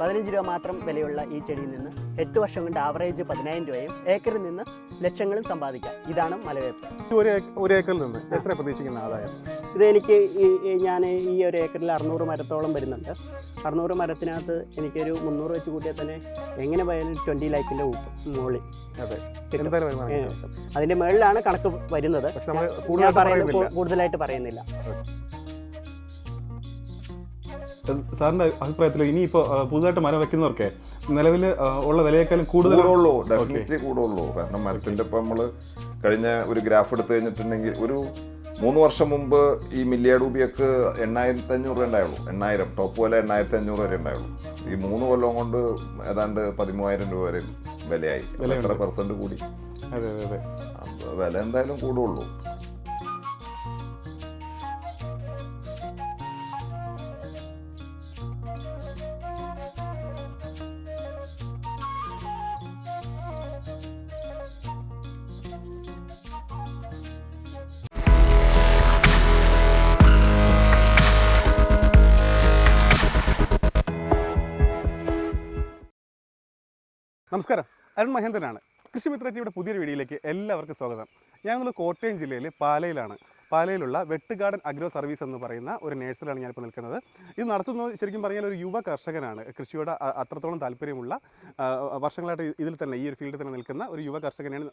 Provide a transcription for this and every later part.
പതിനഞ്ച് രൂപ മാത്രം വിലയുള്ള ഈ ചെടിയിൽ നിന്ന് എട്ട് വർഷം കൊണ്ട് ആവറേജ് പതിനായിരം രൂപയും ഏക്കറിൽ നിന്ന് ലക്ഷങ്ങളും സമ്പാദിക്കാം. ഇതാണ് മലവേപ്പ്. ഒരു ഒരു ഏക്കറിൽ നിന്ന് എത്ര പ്രതീക്ഷിക്കുന്ന ആദായം? ഇത് എനിക്ക് ഞാൻ ഈ ഒരു ഏക്കറിൽ അറുന്നൂറ് മരത്തോളം വരുന്നുണ്ട്. അറുന്നൂറ് മരത്തിനകത്ത് എനിക്കൊരു മുന്നൂറ് വെച്ച് കൂട്ടിയാൽ തന്നെ എങ്ങനെ പോയാലും ട്വന്റി ലാക്കിന്റെ മുകളിൽ അതിന്റെ മുകളിലാണ് കണക്ക് വരുന്നത്. കൂടുതലായിട്ട് പറയുന്നില്ല. സാറിന്റെ അഭിപ്രായത്തിൽ ഇനിയിപ്പോ പുതുതായിട്ട് മരം വെക്കുന്നവർക്ക് നിലവിൽ ഉള്ള വിലയേക്കാളും കൂടുതൽ കൂടുള്ളൂ ഡെഫിനറ്റ്ലി കൂടുള്ളൂ. കാരണം മരത്തിന്റെ ഇപ്പൊ നമ്മൾ കഴിഞ്ഞ ഒരു ഗ്രാഫ് എടുത്തു കഴിഞ്ഞിട്ടുണ്ടെങ്കിൽ ഒരു മൂന്ന് വർഷം മുമ്പ് ഈ മില്ലിയാഡൂബിയൊക്കെ എണ്ണായിരത്തി അഞ്ഞൂറ് രൂപ ഉണ്ടായുള്ളൂ. എണ്ണായിരം ടോപ്പ് വില എണ്ണായിരത്തി അഞ്ഞൂറ് വരെ ഉണ്ടായുള്ളൂ. ഈ മൂന്ന് കൊല്ലം കൊണ്ട് ഏതാണ്ട് പതിമൂവായിരം രൂപ വരെ വിലയായി. എത്ര പെർസെന്റ് കൂടി? വില എന്തായാലും കൂടുള്ളൂ. നമസ്കാരം. അരുൺ മഹേന്ദ്രനാണ്. കൃഷിമിത്ര ടിവിയുടെ പുതിയൊരു വീഡിയോയിലേക്ക് എല്ലാവർക്കും സ്വാഗതം. ഞാനിന്ന് കോട്ടയം ജില്ലയിൽ പാലയിലാണ്. പാലയിലുള്ള വെട്ടുകാടൻ അഗ്രോ സർവീസ് എന്ന് പറയുന്ന ഒരു നേഴ്സറിയാണ് ഞാനിപ്പോൾ നിൽക്കുന്നത്. ഇത് നടത്തുന്നത് ശരിക്കും പറഞ്ഞാൽ ഒരു യുവ കർഷകനാണ്. കൃഷിയോട് അത്രത്തോളം താല്പര്യമുള്ള വർഷങ്ങളായിട്ട് ഇതിൽ തന്നെ ഈ ഒരു ഫീൽഡിൽ തന്നെ നിൽക്കുന്ന ഒരു യുവ കർഷകനാണ്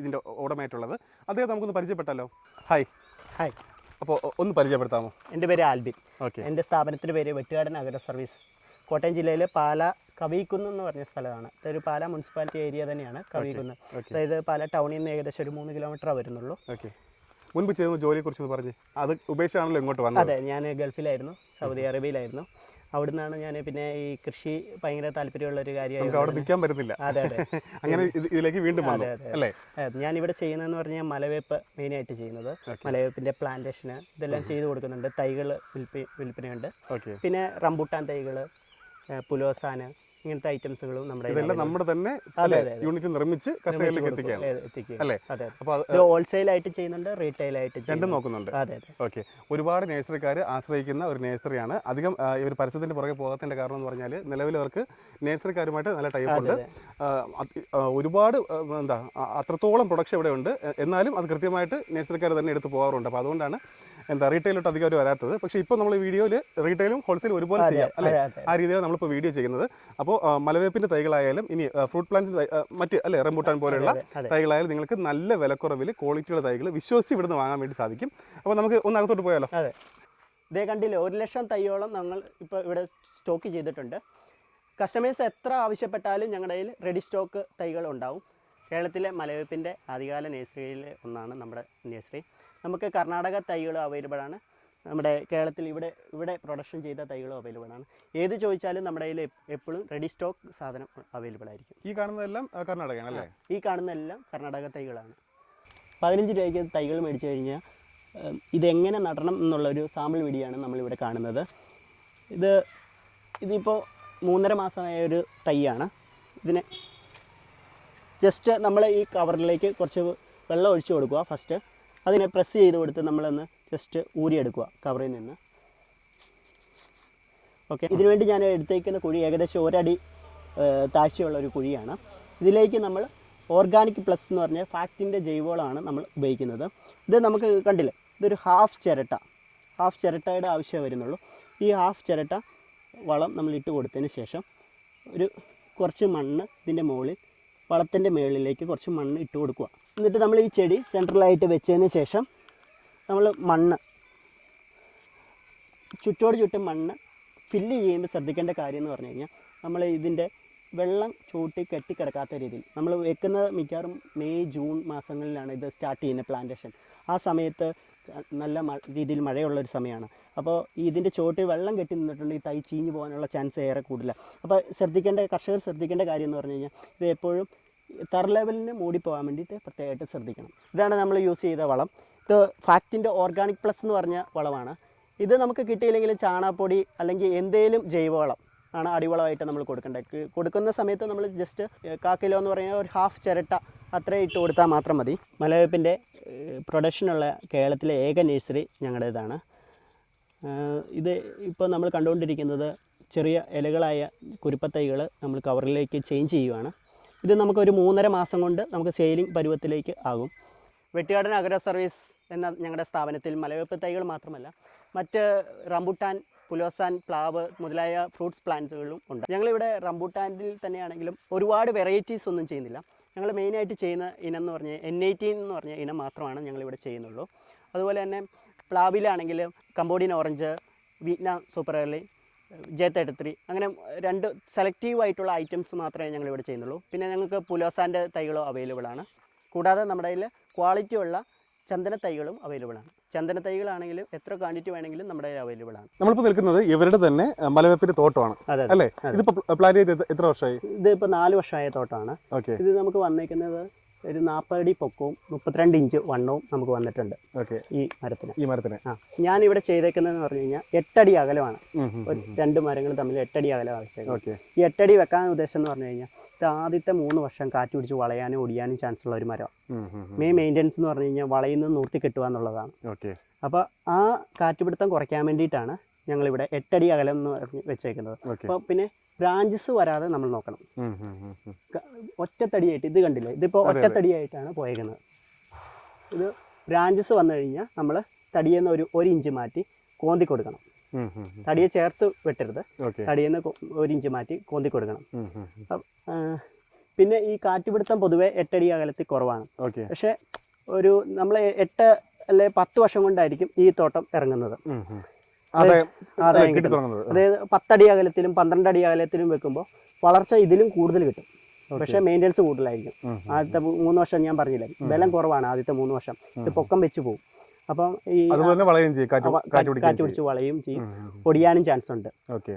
ഇതിന്റെ ഉടമയായിട്ടുള്ളത്. അദ്ദേഹം നമുക്കൊന്ന് പരിചയപ്പെട്ടല്ലോ ഹായ് ഹായ് അപ്പോൾ ഒന്ന് പരിചയപ്പെടുത്താമോ? എന്റെ പേര് ആൽബിൻ. ഓക്കെ എന്റെ സ്ഥാപനത്തിന്റെ പേര് വെട്ടുകാടൻ അഗ്രോ സർവീസ്. കോട്ടയം ജില്ലയിലെ പാല കവിക്കുന്ന് എന്ന് പറഞ്ഞ സ്ഥലമാണ്. ഇതൊരു പാല മുനിസിപ്പാലിറ്റി ഏരിയ തന്നെയാണ് കവികുന്ന് അതായത് പാല ടൗണിൽ നിന്ന് ഏകദേശം ഒരു മൂന്ന് കിലോമീറ്റർ വരുന്നുള്ളൂ. മുൻപ് ചെയ്യുന്ന ജോലിയെ കുറിച്ച് പറഞ്ഞ്. അത് ഉപേക്ഷിച്ചാണല്ലോ ഇങ്ങോട്ട് വന്നത്. അതെ ഞാൻ ഗൾഫിലായിരുന്നു. സൗദി അറേബ്യയിലായിരുന്നു. അവിടുന്നാണ് ഞാൻ പിന്നെ ഈ കൃഷി ഭയങ്കര താല്പര്യമുള്ള ഒരു നമുക്ക് അവിടെ കാര്യമായിരുന്നു നിൽക്കാൻ പറ്റുന്നില്ല. അതെ അതെ. അങ്ങനെ ഇത് ഇതിലേക്ക് വീണ്ടും അതെ, അതെ. അതെ, ഞാനിവിടെ ചെയ്യുന്നതെന്ന് പറഞ്ഞാൽ മലവേപ്പ് മെയിനായിട്ട് ചെയ്യുന്നത്. മലവേപ്പിന്റെ പ്ലാന്റേഷന് ഇതെല്ലാം ചെയ്തു കൊടുക്കുന്നുണ്ട്. തൈകൾ വിൽപ്പി വിൽപ്പനയുണ്ട്. പിന്നെ റംബുട്ടാൻ തൈകൾ പുലോസാന് ഇങ്ങനത്തെ ഐറ്റംസുകളും നമ്മുടെ ഇതെല്ലാം നമ്മുടെ തന്നെ. യൂണിറ്റ് നിർമ്മിച്ച് കർഷകരിലേക്ക് എത്തിക്കുകയാണ്. എത്തിക്കുക. അല്ലേ. അപ്പോൾ ഹോൾസെയിൽ ആയിട്ട് ചെയ്യുന്നുണ്ട് റീറ്റെയിൽ ആയിട്ട് രണ്ടും. നോക്കുന്നുണ്ട്. അതെ അതെ. ഓക്കെ ഒരുപാട് നേഴ്സറിക്കാർ ആശ്രയിക്കുന്ന ഒരു നേഴ്സറിയാണ് അധികം ഇവർ പരസ്യത്തിന്റെ പുറകെ പോകാത്തതിന്റെ കാരണം എന്ന് പറഞ്ഞാൽ നിലവിൽ അവർക്ക് നേഴ്സറിക്കാരുമായിട്ട് നല്ല ടൈപ്പ് ഉണ്ട്. ഒരുപാട് എന്താ അത്രത്തോളം പ്രൊഡക്ഷൻ ഇവിടെ ഉണ്ട് എന്നാലും അത് കൃത്യമായിട്ട് നേഴ്സറിക്കാർ തന്നെ എടുത്ത് പോകാറുണ്ട്. അപ്പോൾ അതുകൊണ്ടാണ് എന്താ റീറ്റെയിലോട്ട് അധികം അവർ വരാത്തത്. പക്ഷേ ഇപ്പോൾ നമ്മൾ വീഡിയോയിൽ റീറ്റെയിലും ഹോൾസെയിലും ഒരുപോലെ ചെയ്യാം അല്ലേ. ആ രീതിയിലാണ് നമ്മളിപ്പോൾ വീഡിയോ ചെയ്യുന്നത്. അപ്പോൾ മലവേപ്പിന്റെ തൈകളായാലും ഇനി ഫ്രൂട്ട് പ്ലാന്റ്സ് മറ്റ് അല്ലേ റംബൂട്ടാൻ പോലെയുള്ള. തൈകളായാലും നിങ്ങൾക്ക് നല്ല വിലക്കുറവിൽ ക്വാളിറ്റിയുള്ള തൈകൾ വിശ്വസിച്ച് ഇവിടുന്ന് വാങ്ങാൻ വേണ്ടി സാധിക്കും. അപ്പോൾ നമുക്ക് ഒന്ന് അകത്തോട്ട് പോയാലോ? ഇതേ കണ്ടില്ലേ ഒരു ലക്ഷം തൈയോളം ഞങ്ങൾ ഇപ്പോൾ ഇവിടെ സ്റ്റോക്ക് ചെയ്തിട്ടുണ്ട്. കസ്റ്റമേഴ്സ് എത്ര ആവശ്യപ്പെട്ടാലും ഞങ്ങളുടെ കയ്യിൽ റെഡി സ്റ്റോക്ക് തൈകൾ ഉണ്ടാവും. കേരളത്തിലെ മലവെപ്പിന്റെ ആദ്യകാല നേഴ്സറിയിൽ ഒന്നാണ് നമ്മുടെ നഴ്സറി നമുക്ക് കർണാടക തൈകളും അവൈലബിൾ ആണ്. നമ്മുടെ കേരളത്തിൽ ഇവിടെ ഇവിടെ പ്രൊഡക്ഷൻ ചെയ്ത തൈകളും അവൈലബിൾ ആണ്. ഏത് ചോദിച്ചാലും നമ്മുടെ കയ്യിൽ എപ്പോഴും റെഡി സ്റ്റോക്ക് സാധനം അവൈലബിൾ ആയിരിക്കും. ഈ കാണുന്നതെല്ലാം കർണാടക കർണാടകയാണ് അല്ലേ? ഈ കാണുന്നതെല്ലാം കർണാടക തൈകളാണ്. പതിനഞ്ച് രൂപയ്ക്ക് തൈകൾ മേടിച്ചു കഴിഞ്ഞാൽ ഇതെങ്ങനെ നടണം എന്നുള്ളൊരു സാമ്പിൾ വീഡിയോ ആണ് നമ്മളിവിടെ കാണുന്നത്. ഇത് ഇതിപ്പോൾ മൂന്നര മാസമായ ഒരു തൈയാണ്. ഇതിനെ ജസ്റ്റ് നമ്മൾ ഈ കവറിലേക്ക് കുറച്ച് വെള്ളം ഒഴിച്ചു കൊടുക്കുക ഫസ്റ്റ് അതിനെ പ്രസ് ചെയ്ത് കൊടുത്ത് നമ്മളൊന്ന് ജസ്റ്റ് ഊരിയെടുക്കുക കവറിൽ നിന്ന്. ഓക്കെ ഇതിനുവേണ്ടി ഞാൻ എടുത്തേക്കുന്ന കുഴി ഏകദേശം ഒരടി താഴ്ചയുള്ള ഒരു കുഴിയാണ്. ഇതിലേക്ക് നമ്മൾ ഓർഗാനിക് പ്ലസ് എന്ന് പറഞ്ഞ ഫാക്റ്റിന്റെ ജൈവവളമാണ് നമ്മൾ ഉപയോഗിക്കുന്നത്. ഇത് നമുക്ക് കണ്ടില്ലേ? ഇതൊരു ഹാഫ് ചിരട്ട. ഹാഫ് ചിരട്ടയുടെ ആവശ്യമേ വരുന്നുള്ളൂ. ഈ ഹാഫ് ചിരട്ട വളം നമ്മൾ ഇട്ട് കൊടുത്തതിന് ശേഷം ഒരു കുറച്ച് മണ്ണ് ഇതിന്റെ മുകളിൽ വളത്തിന്റെ മുകളിലേക്ക് കുറച്ച് മണ്ണ് ഇട്ട് കൊടുക്കുക. എന്നിട്ട് നമ്മൾ ഈ ചെടി സെൻട്രലായിട്ട് വെച്ചതിന് ശേഷം നമ്മൾ മണ്ണ് ചുറ്റോട് ചുറ്റും മണ്ണ് ഫില്ല് ചെയ്യുമ്പോൾ ശ്രദ്ധിക്കേണ്ട കാര്യം എന്ന് പറഞ്ഞു കഴിഞ്ഞാൽ നമ്മൾ ഇതിന്റെ വെള്ളം ചൂട്ടി കെട്ടിക്കിടക്കാത്ത രീതിയിൽ നമ്മൾ വെക്കുന്നത് മിക്കവാറും മെയ് ജൂൺ മാസങ്ങളിലാണ് ഇത് സ്റ്റാർട്ട് ചെയ്യുന്നത് പ്ലാന്റേഷൻ ആ സമയത്ത് നല്ല രീതിയിൽ മഴയുള്ള ഒരു സമയമാണ്. അപ്പോൾ ഇതിന്റെ ചോട്ടിൽ വെള്ളം കെട്ടി നിന്നിട്ടുണ്ടെങ്കിൽ തൈ ചീഞ്ഞു പോകാനുള്ള ചാൻസ് ഏറെ കൂടുതലാണ്. അപ്പോൾ ശ്രദ്ധിക്കേണ്ട കർഷകർ ശ്രദ്ധിക്കേണ്ട കാര്യം എന്ന് പറഞ്ഞു കഴിഞ്ഞാൽ ഇത് എപ്പോഴും തറ ലെവലിന് മൂടിപ്പോകാൻ വേണ്ടിയിട്ട് പ്രത്യേകമായിട്ട് ശ്രദ്ധിക്കണം. ഇതാണ് നമ്മൾ യൂസ് ചെയ്ത വളം. ഇത് ഫാക്റ്റിന്റെ ഓർഗാനിക് പ്ലസ് എന്ന് പറഞ്ഞ വളമാണ്. ഇത് നമുക്ക് കിട്ടിയില്ലെങ്കിൽ ചാണാപ്പൊടി അല്ലെങ്കിൽ എന്തേലും ജൈവവളം ആണ് അടിവളമായിട്ട് നമ്മൾ കൊടുക്കേണ്ടത്. കൊടുക്കുന്ന സമയത്ത് നമ്മൾ ജസ്റ്റ് കാക്കിലോ കിലോ എന്ന് പറഞ്ഞാൽ ഒരു ഹാഫ് ചിരട്ട അത്രയും ഇട്ട് കൊടുത്താൽ മാത്രം മതി. മലവെപ്പിന്റെ പ്രൊഡക്ഷനുള്ള കേരളത്തിലെ ഏക നഴ്സറി ഞങ്ങളുടേതാണ്. ഇത് ഇപ്പോൾ നമ്മൾ കണ്ടുകൊണ്ടിരിക്കുന്നത് ചെറിയ ഇലകളായ കുരുപ്പത്തൈകൾ നമ്മൾ കവറിലേക്ക് ചേഞ്ച് ചെയ്യുവാണ്. ഇത് നമുക്ക് ഒരു മൂന്നര മാസം കൊണ്ട് നമുക്ക് സെയിലിംഗ് പരുവത്തിലേക്ക് ആകും. വെട്ടുകാടൻ അഗ്രോ സർവീസ് എന്ന ഞങ്ങളുടെ സ്ഥാപനത്തിൽ മലവേപ്പ് തൈകൾ മാത്രമല്ല മറ്റ് റംബുട്ടാൻ പുലോസാൻ പ്ലാവ് മുതലായ ഫ്രൂട്ട്സ് പ്ലാന്റ്സുകളും ഉണ്ട്. ഞങ്ങളിവിടെ റംബുട്ടാനിൽ തന്നെയാണെങ്കിലും ഒരുപാട് വെറൈറ്റീസ് ഒന്നും ചെയ്യുന്നില്ല. ഞങ്ങൾ മെയിനായിട്ട് ചെയ്യുന്ന ഇനം എന്ന് പറഞ്ഞാൽ എൻ എയ്റ്റീൻ എന്ന് പറഞ്ഞ ഇനം മാത്രമാണ് ഞങ്ങളിവിടെ ചെയ്യുന്നുള്ളൂ. അതുപോലെ തന്നെ പ്ലാവിലാണെങ്കിൽ Cambodian orange Vietnam super early J thirty three അങ്ങനെ രണ്ട് സെലക്റ്റീവ് ആയിട്ടുള്ള ഐറ്റംസ് മാത്രമേ ഞങ്ങൾ ഇവിടെ ചെയ്യുന്നുള്ളൂ. പിന്നെ ഞങ്ങൾക്ക് പുലോസാന്റെ തൈകളും അവൈലബിൾ ആണ്. കൂടാതെ നമ്മുടെ കയ്യിൽ ക്വാളിറ്റി ഉള്ള ചന്ദന തൈകളും അവൈലബിൾ ആണ്. ചന്ദന തൈകളാണെങ്കിലും എത്ര ക്വാണ്ടിറ്റി വേണമെങ്കിലും നമ്മുടെ കയ്യിൽ അവൈലബിൾ ആണ്. നമ്മളിപ്പോൾ നിൽക്കുന്നത് ഇവരുടെ തന്നെ മലവേപ്പിന്റെ തോട്ടമാണ്. അല്ലേ? ഇതിപ്പോ പ്ലാൻ ചെയ്ത് എത്ര- വർഷമായി? ഇതിപ്പോൾ നാല് വർഷമായ തോട്ടമാണ്. ഓക്കെ. ഇത് നമുക്ക് വന്നേക്കുന്നത് ഒരു നാൽപ്പത് അടി പൊക്കവും മുപ്പത്തിരണ്ട് ഇഞ്ച് വണ്ണവും നമുക്ക് വന്നിട്ടുണ്ട് ഓക്കെ. ഈ മരത്തിന്. ഈ മരത്തിന്. ആ ഞാൻ ഇവിടെ ചെയ്തേക്കുന്നതെന്ന് പറഞ്ഞു കഴിഞ്ഞാൽ എട്ടടി അകലമാണ്. ഒരു രണ്ട് മരങ്ങൾ തമ്മിൽ എട്ടടി വെച്ചേക്കുന്നത് ഓക്കെ. ഈ എട്ടടി വെക്കാൻ ഉദ്ദേശം എന്ന് പറഞ്ഞു കഴിഞ്ഞാൽ ഇത് ആദ്യത്തെ മൂന്ന് വർഷം കാറ്റ് പിടിച്ച് വളയാനും ഒടിയാനും ചാൻസ് ഉള്ള ഒരു മരം. മെയിൻ മെയിന്റെനൻസ് എന്ന് പറഞ്ഞു കഴിഞ്ഞാൽ വളയുന്നത് നിന്ന് നിർത്തി കിട്ടുക എന്നുള്ളതാണ്. ഓക്കെ. അപ്പോൾ ആ കാറ്റുപിടുത്തം കുറയ്ക്കാൻ വേണ്ടിയിട്ടാണ് ഞങ്ങളിവിടെ എട്ടടി അകലം എന്ന് പറഞ്ഞ് വെച്ചേക്കുന്നത്. അപ്പോൾ പിന്നെ ബ്രാഞ്ചസ് വരാതെ നമ്മൾ നോക്കണം. ഒറ്റത്തടിയായിട്ട് ഇത് കണ്ടില്ലേ? ഇതിപ്പോൾ. ഒറ്റത്തടിയായിട്ടാണ് പോയേക്കുന്നത്. ഇത് ബ്രാഞ്ചസ് വന്നു കഴിഞ്ഞാൽ നമ്മൾ തടിയിൽ നിന്ന് ഒരു ഒരു ഇഞ്ച് മാറ്റി കോന്തി കൊടുക്കണം. തടിയെ ചേർത്ത് വെട്ടരുത്. തടിയിൽ നിന്ന് ഒരു ഇഞ്ച് മാറ്റി കോന്തി കൊടുക്കണം. പിന്നെ ഈ കാറ്റുപിടുത്തം പൊതുവെ എട്ടടി അകലത്തിൽ കുറവാണ്. പക്ഷെ ഒരു നമ്മൾ എട്ട് അല്ലെ പത്ത് വർഷം കൊണ്ടായിരിക്കും ഈ തോട്ടം ഇറങ്ങുന്നത്. അതായത് പത്തടി അകലത്തിലും പന്ത്രണ്ട് അടി അകലത്തിലും വെക്കുമ്പോൾ വളർച്ച ഇതിലും കൂടുതൽ കിട്ടും. പക്ഷേ മെയിന്റെനൻസ് കൂടുതലായിരിക്കും. ആദ്യത്തെ മൂന്ന് വർഷം ഞാൻ പറഞ്ഞില്ലേ? ബലം കുറവാണ് ആദ്യത്തെ മൂന്ന് വർഷം. ഇത് പൊക്കം വെച്ച് പോകും അപ്പം ഈ അതുപോലെ വളയും ചെയ്യും. കാറ്റ് പിടിച്ച് വളയും ചെയ്യും. ഒടിയാനും ചാൻസ് ഉണ്ട്.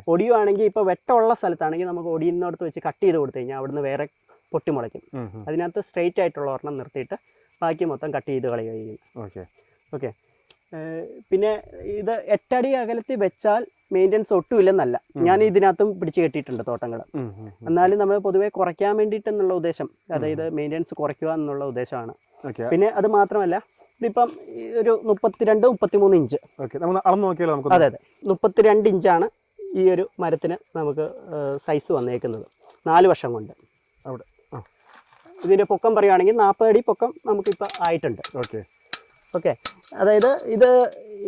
ഒടിയുവാണെങ്കിൽ ഇപ്പൊ വെട്ടമുള്ള സ്ഥലത്താണെങ്കിൽ നമുക്ക് ഒടിയുന്നിടത്ത് വെച്ച് കട്ട് ചെയ്ത് കൊടുത്തു കഴിഞ്ഞാൽ അവിടുന്ന് വേറെ പൊട്ടി മുളയ്ക്കും. ഉം, ഉം. അതിനകത്ത് സ്ട്രെയിറ്റ് ആയിട്ടുള്ള ഒരെണ്ണം നിർത്തിയിട്ട് ബാക്കി മൊത്തം കട്ട് ചെയ്ത് കളയുകയും ഓക്കെ. പിന്നെ ഇത് എട്ടടി അകലത്തിൽ വെച്ചാൽ മെയിന്റെനൻസ് ഒട്ടുമില്ലെന്നല്ല. ഞാൻ ഇതിനകത്തും പിടിച്ച് കെട്ടിയിട്ടുണ്ട് തോട്ടങ്ങൾ. എന്നാലും നമ്മൾ പൊതുവെ കുറയ്ക്കാൻ വേണ്ടിയിട്ടെന്നുള്ള ഉദ്ദേശം അതായത് മെയിന്റെനൻസ് കുറയ്ക്കുക എന്നുള്ള ഉദ്ദേശമാണ്. പിന്നെ അത് മാത്രമല്ല ഇതിപ്പം ഒരു മുപ്പത്തിരണ്ട് മുപ്പത്തിമൂന്ന് ഇഞ്ച്. അതെ അതെ. മുപ്പത്തിരണ്ട് ഇഞ്ചാണ് ഈ ഒരു മരത്തിന് നമുക്ക് സൈസ് വന്നേക്കുന്നത്. നാല് വർഷം കൊണ്ട്. അവിടെ. ഇതിന്റെ പൊക്കം പറയുകയാണെങ്കിൽ നാൽപ്പത് അടി പൊക്കം നമുക്കിപ്പോൾ ആയിട്ടുണ്ട്. ഓക്കെ. ഓക്കെ. അതായത് ഇത്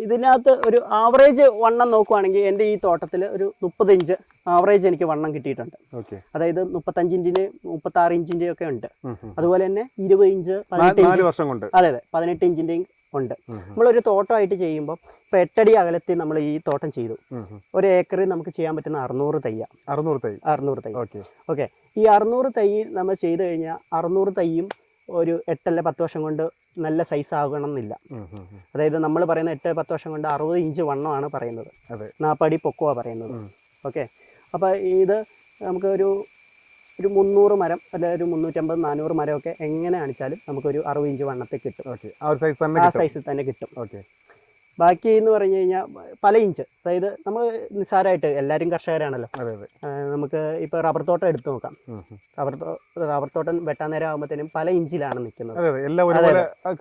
ഇതിനകത്ത് ഒരു ആവറേജ് വണ്ണം നോക്കുവാണെങ്കിൽ എന്റെ ഈ തോട്ടത്തിൽ ഒരു മുപ്പത് ഇഞ്ച് ആവറേജ് എനിക്ക് വണ്ണം കിട്ടിയിട്ടുണ്ട്. ഓക്കെ. അതായത് മുപ്പത്തഞ്ച് മുപ്പത്തി ആറ് ഇഞ്ചിന്റെ ഒക്കെ ഉണ്ട്. അതുപോലെ തന്നെ ഇരുപത് ഇഞ്ച് പതിനെട്ട് വർഷം കൊണ്ട്. അതെ അതെ. പതിനെട്ട് ഇഞ്ചിന്റെയും ഉണ്ട്. നമ്മളൊരു തോട്ടമായിട്ട് ചെയ്യുമ്പോൾ ഇപ്പൊ എട്ടടി അകലത്തിൽ നമ്മൾ ഈ തോട്ടം ചെയ്തു. ഒരു ഏക്കറിൽ നമുക്ക് ചെയ്യാൻ പറ്റുന്ന അറുന്നൂറ് തയ്യ. അറുന്നൂറ് തൈ. അറുന്നൂറ് തൈ. ഓക്കെ. ഓക്കെ. ഈ അറുന്നൂറ് തൈ നമ്മൾ ചെയ്തു കഴിഞ്ഞാൽ അറുന്നൂറ് തൈയും ഒരു എട്ടല്ല പത്ത് വർഷം കൊണ്ട് നല്ല സൈസ് ആകണം എന്നില്ല. അതായത് നമ്മൾ പറയുന്ന എട്ട് പത്ത് വർഷം കൊണ്ട് അറുപത് ഇഞ്ച് വണ്ണമാണ് പറയുന്നത്. നാപ്പടി നാൽപ്പടി പൊക്കമാണ് പറയുന്നത്. ഓക്കെ അപ്പോൾ ഇത് നമുക്ക് ഒരു ഒരു മുന്നൂറ് മരം അല്ലെ ഒരു മുന്നൂറ്റമ്പത് നാനൂറ് മരമൊക്കെ എങ്ങനെ കാണിച്ചാലും നമുക്കൊരു അറുപത് ഇഞ്ച് വണ്ണത്തിൽ കിട്ടും. ആ സൈസ് തന്നെ കിട്ടും. ഓക്കെ ബാക്കി എന്ന് പറഞ്ഞു കഴിഞ്ഞാൽ പല ഇഞ്ച്. അതായത് നമ്മൾ നിസ്സാരമായിട്ട് എല്ലാവരും കർഷകരാണല്ലോ. നമുക്ക് ഇപ്പോൾ റബ്ബർ തോട്ടം എടുത്തു നോക്കാം. റബ്ബർ റബ്ബർ തോട്ടം വെട്ടാൻ നേരം ആകുമ്പോഴത്തേനും പല ഇഞ്ചിലാണ് നിൽക്കുന്നത്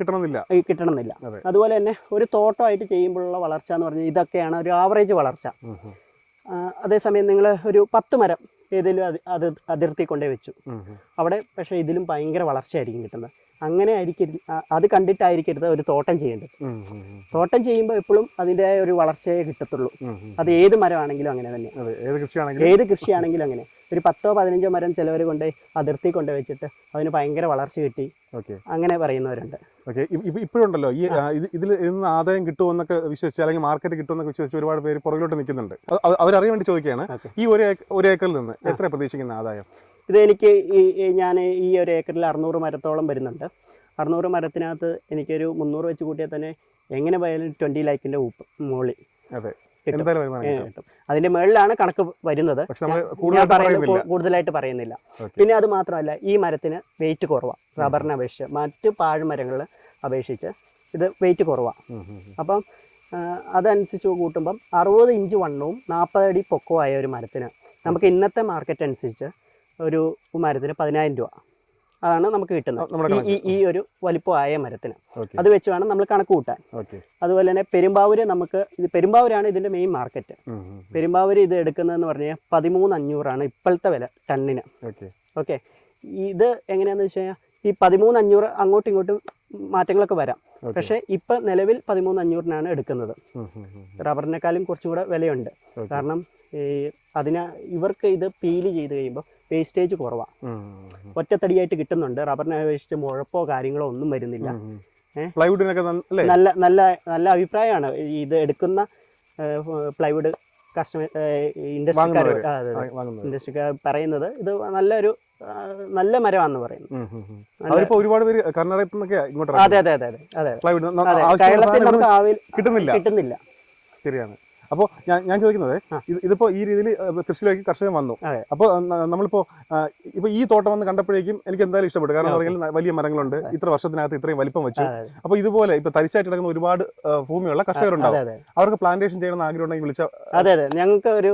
കിട്ടണമെന്നില്ല. കിട്ടണമെന്നില്ല. അതുപോലെ തന്നെ ഒരു തോട്ടമായിട്ട് ചെയ്യുമ്പോഴുള്ള വളർച്ച എന്ന് പറഞ്ഞാൽ ഇതൊക്കെയാണ് ഒരു ആവറേജ് വളർച്ച. അതേസമയം നിങ്ങൾ ഒരു പത്ത് മരം ഏതെങ്കിലും അത് അത് അതിർത്തി കൊണ്ടേ വെച്ചു. അവിടെ പക്ഷേ ഇതിലും ഭയങ്കര വളർച്ചയായിരിക്കും കിട്ടുന്നത്. അങ്ങനെ ആയിരിക്കരുത്. അത് കണ്ടിട്ടായിരിക്കരുത് ഒരു തോട്ടം ചെയ്യേണ്ടത്. തോട്ടം ചെയ്യുമ്പോൾ എപ്പോഴും അതിന്റെതായ ഒരു വളർച്ചയെ കിട്ടത്തുള്ളൂ. അത് ഏത് മരമാണെങ്കിലും അങ്ങനെ തന്നെ. ഏത് കൃഷിയാണെങ്കിലും. അങ്ങനെ. ഒരു പത്തോ പതിനഞ്ചോ മരം ചിലവർ കൊണ്ട് അതിർത്തി കൊണ്ട് വെച്ചിട്ട് അതിന് ഭയങ്കര വളർച്ച കിട്ടി. ഓക്കെ. അങ്ങനെ പറയുന്നവരുണ്ട്. ഓക്കെ ഇപ്പോഴുണ്ടല്ലോ ഈ ഇതിൽ നിന്ന് ആദായം കിട്ടുമെന്നൊക്കെ വിശ്വസിച്ച് അല്ലെങ്കിൽ മാർക്കറ്റ് കിട്ടുമെന്നൊക്കെ വിശ്വസിച്ച് ഒരുപാട് പേര് പുറകിലോട്ട് നിൽക്കുന്നുണ്ട്. അവരറിയാൻ വേണ്ടി ചോദിക്കുകയാണ് ഈ ഒരു ഒരു ഏക്കറിൽ നിന്ന് എത്ര പ്രതീക്ഷിക്കുന്ന ആദായം? ഇത് എനിക്ക് ഈ ഞാൻ ഈ ഒരു ഏക്കറിൽ അറുന്നൂറ് മരത്തോളം വരുന്നുണ്ട്. അറുന്നൂറ് മരത്തിനകത്ത് എനിക്കൊരു മുന്നൂറ് വെച്ച് കൂട്ടിയാൽ തന്നെ എങ്ങനെ പോയാലും ട്വന്റി ലാക്കിന്റെ ഉപ്പ് മുകളിൽ അതെ. കിട്ടും. കിട്ടും. മുകളിലാണ് കണക്ക് വരുന്നത്. കൂടുതലായിട്ട് പറയുന്നില്ല. പിന്നെ അത് മാത്രമല്ല ഈ മരത്തിന് വെയിറ്റ് കുറവാണ് റബ്ബറിനെ അപേക്ഷിച്ച് മറ്റ് പാഴ്മരങ്ങളെ അപേക്ഷിച്ച് ഇത് വെയിറ്റ് കുറവാണ്. അപ്പം അതനുസരിച്ച് കൂട്ടുമ്പം അറുപത് ഇഞ്ച് വണ്ണവും നാൽപ്പത് അടി പൊക്കവുമായ ഒരു മരത്തിന് നമുക്ക് ഇന്നത്തെ മാർക്കറ്റ് അനുസരിച്ച് ഒരു മരത്തിന് പതിനായിരം രൂപ. അതാണ് നമുക്ക് കിട്ടുന്നത്. ഈ- ഈ ഈ ഒരു വലിപ്പമായ മരത്തിന്. അത് വെച്ച് വേണം നമ്മൾ കണക്ക് കൂട്ടാൻ. അതുപോലെ തന്നെ പെരുമ്പാവൂര് നമുക്ക് ഇത് പെരുമ്പാവൂരാണ് ഇതിന്റെ മെയിൻ മാർക്കറ്റ് പെരുമ്പാവൂര് ഇത് എടുക്കുന്നതെന്ന് പറഞ്ഞാൽ പതിമൂന്ന് അഞ്ഞൂറാണ് ഇപ്പോഴത്തെ വില ടണ്ണിന്. ഓക്കെ. ഇത് എങ്ങനെയാന്ന് വെച്ച് കഴിഞ്ഞാൽ ഈ പതിമൂന്ന് അഞ്ഞൂറ് അങ്ങോട്ടും ഇങ്ങോട്ടും മാറ്റങ്ങളൊക്കെ വരാം. പക്ഷെ ഇപ്പം നിലവിൽ പതിമൂന്ന് അഞ്ഞൂറിനാണ് എടുക്കുന്നത്. റബ്ബറിനേക്കാളും കുറച്ചും കൂടെ വിലയുണ്ട്. കാരണം ഈ അതിന് ഇവർക്ക് ഇത് പീൽ ചെയ്ത് കഴിയുമ്പോൾ വേസ്റ്റേജ് കുറവാണ് ഒറ്റത്തടിയായിട്ട് കിട്ടുന്നുണ്ട്. റബ്ബറിനെ അപേക്ഷിച്ച് മുഴപ്പോ കാര്യങ്ങളോ ഒന്നും വരുന്നില്ല? പ്ലൈവുഡിനൊക്കെ നല്ല നല്ല നല്ല അഭിപ്രായമാണ്. ഇത് എടുക്കുന്ന പ്ലൈവുഡ് കസ്റ്റമർ ഇൻഡസ്ട്രിക്കാർ ഇൻഡസ്ട്രിക്കാർ പറയുന്നത് ഇത് നല്ലൊരു നല്ല മരമാണെന്ന് പറയുന്നു. ഒരുപാട് പേര് കർണാടകത്തിൽ നിന്നൊക്കെ ഇങ്ങോട്ട് അതെ അതെ അതെ അതെ കേരളത്തിൽ നമുക്ക് കിട്ടുന്നില്ല. കിട്ടുന്നില്ല. ശരിയാണ്. അപ്പോൾ ഞാൻ ഞാൻ ചോദിക്കുന്നത്. ഇതിപ്പോ ഈ രീതിയിൽ കൃഷിയിലേക്ക് കർഷകൻ വന്നു. അപ്പോൾ നമ്മളിപ്പോ ഇപ്പൊ ഈ തോട്ടം വന്ന് കണ്ടപ്പോഴേക്കും എനിക്ക് എന്തായാലും ഇഷ്ടപ്പെട്ടു. കാരണം. പറഞ്ഞാൽ വലിയ മരങ്ങളുണ്ട്. ഇത്ര വർഷത്തിനകത്ത് ഇത്രയും വലിപ്പം വെച്ചു. അപ്പോൾ ഇതുപോലെ ഇപ്പൊ തരിച്ചായിട്ട് കിടക്കുന്ന ഒരുപാട് ഭൂമിയുള്ള കർഷകരുണ്ടാവും. അവർക്ക് പ്ലാന്റേഷൻ ചെയ്യണമെന്ന് ആഗ്രഹം ഉണ്ടെങ്കിൽ വിളിച്ച അതെ അതെ. ഞങ്ങൾക്ക് ഒരു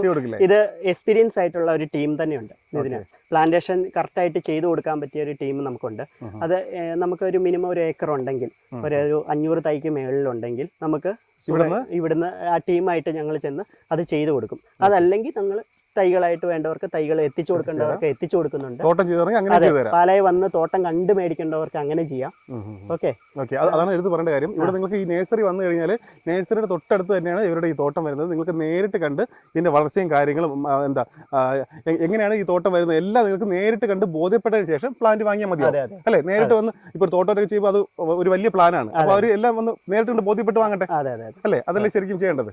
ഇത് എക്സ്പീരിയൻസ് ആയിട്ടുള്ള ഒരു ടീം തന്നെയുണ്ട് ഇതിന്. പ്ലാന്റേഷൻ കറക്റ്റായിട്ട് ചെയ്തു കൊടുക്കാൻ പറ്റിയ ഒരു ടീം നമുക്കുണ്ട്. അത് നമുക്ക് ഒരു മിനിമം ഒരു ഏക്കർ ഉണ്ടെങ്കിൽ ഒരു ഒരു അഞ്ഞൂറ് തൈക്ക് മേളിലുണ്ടെങ്കിൽ നമുക്ക് ഇവിടുന്ന് ഇവിടുന്ന് ആ ടീമായിട്ട് ഞങ്ങൾ ചെന്ന് അത് ചെയ്തു കൊടുക്കും. അതല്ലെങ്കിൽ ഞങ്ങൾ തൈകളായിട്ട് വേണ്ടവർക്ക് തൈകൾ എത്തിച്ചു കൊടുക്കേണ്ടവർക്ക് എത്തിച്ചു കൊടുക്കുന്നുണ്ട്. തോട്ടം ചെയ്തിറങ്ങി അങ്ങനെ അതെ ചെയ്തു പാലായി വന്ന് തോട്ടം കണ്ടു മേടിക്കേണ്ടവർക്ക് അങ്ങനെ ചെയ്യാം. ഓക്കെ? ഓക്കെ അതാണ് എടുത്ത് പറയേണ്ട കാര്യം. ഇവിടെ നിങ്ങൾക്ക് ഈ നേഴ്സറി വന്നു കഴിഞ്ഞാൽ നേഴ്സറിയുടെ തൊട്ടടുത്ത് തന്നെയാണ് ഇവരുടെ ഈ തോട്ടം വരുന്നത്. നിങ്ങൾക്ക് നേരിട്ട് കണ്ട് ഇതിന്റെ വളർച്ചയും കാര്യങ്ങളും എന്താ എങ്ങനെയാണ് ഈ തോട്ടം വരുന്നത് എല്ലാം നിങ്ങൾക്ക് നേരിട്ട് കണ്ട് ബോധ്യപ്പെട്ടതിന് ശേഷം പ്ലാന്റ് വാങ്ങിയാൽ മതി അല്ലെ? നേരിട്ട് വന്ന് ഇപ്പോൾ തോട്ടമൊക്കെ ചെയ്യുമ്പോൾ അത് ഒരു വലിയ പ്ലാനാണ് അപ്പോൾ. അവർ എല്ലാം വന്ന് നേരിട്ട് കണ്ട് ബോധ്യപ്പെട്ട് വാങ്ങട്ടെ? അതെ അതെ അതെ. അല്ലേ? അതല്ലേ ശരിക്കും ചെയ്യേണ്ടത്.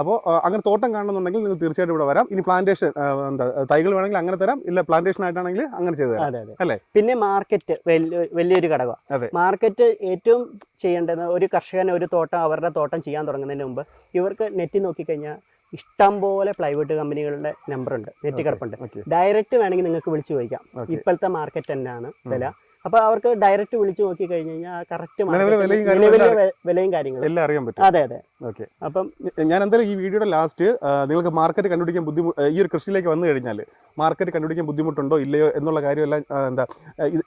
അപ്പോൾ അങ്ങനെ തോട്ടം കാണണമെന്നുണ്ടെങ്കിൽ നിങ്ങൾ തീർച്ചയായിട്ടും ഇവിടെ വരാം. ഇനി പ്ലാന്റേഷൻ എന്താ തൈകൾ വേണമെങ്കിൽ അങ്ങനെ തരാം ഇല്ല പ്ലാന്റേഷൻ ആയിട്ടാണെങ്കിൽ അങ്ങനെ ചെയ്തു തരാം. അല്ലേ? പിന്നെ മാർക്കറ്റ് വലിയ വലിയൊരു. ഘടകമാണ് മാർക്കറ്റ് ഏറ്റവും ചെയ്യേണ്ടത് ഒരു കർഷകൻ ഒരു തോട്ടം അവരുടെ തോട്ടം ചെയ്യാൻ തുടങ്ങുന്നതിന് മുമ്പ് ഇവർക്ക് നെറ്റ് നോക്കിക്കഴിഞ്ഞാൽ ഇഷ്ടം പോലെ പ്ലൈവുഡ് കമ്പനികളുടെ നമ്പർ ഉണ്ട് നെറ്റ് കിടപ്പുണ്ട് ഡയറക്റ്റ് വേണമെങ്കിൽ നിങ്ങൾക്ക് വിളിച്ചു ചോദിക്കാം. ഇപ്പോഴത്തെ മാർക്കറ്റ് തന്നെയാണ് വില. അപ്പോൾ അവർക്ക് ഡയറക്റ്റ് വിളിച്ചു നോക്കി കഴിഞ്ഞു കഴിഞ്ഞാൽ കറക്റ്റ് നിലവിലെ വിലയും കാര്യങ്ങളും. എല്ലാം അറിയാൻ പറ്റും. അതെ അതെ. ഓക്കെ. അപ്പം ഞാൻ എന്തായാലും ഈ വീഡിയോയുടെ ലാസ്റ്റ് നിങ്ങൾക്ക് മാർക്കറ്റ് കണ്ടുപിടിക്കാൻ ബുദ്ധിമുട്ട് ഈ ഒരു കൃഷിയിലേക്ക് വന്നു കഴിഞ്ഞാൽ മാർക്കറ്റ് കണ്ടുപിടിക്കാൻ ബുദ്ധിമുട്ടുണ്ടോ ഇല്ലയോ എന്നുള്ള കാര്യമെല്ലാം എന്താ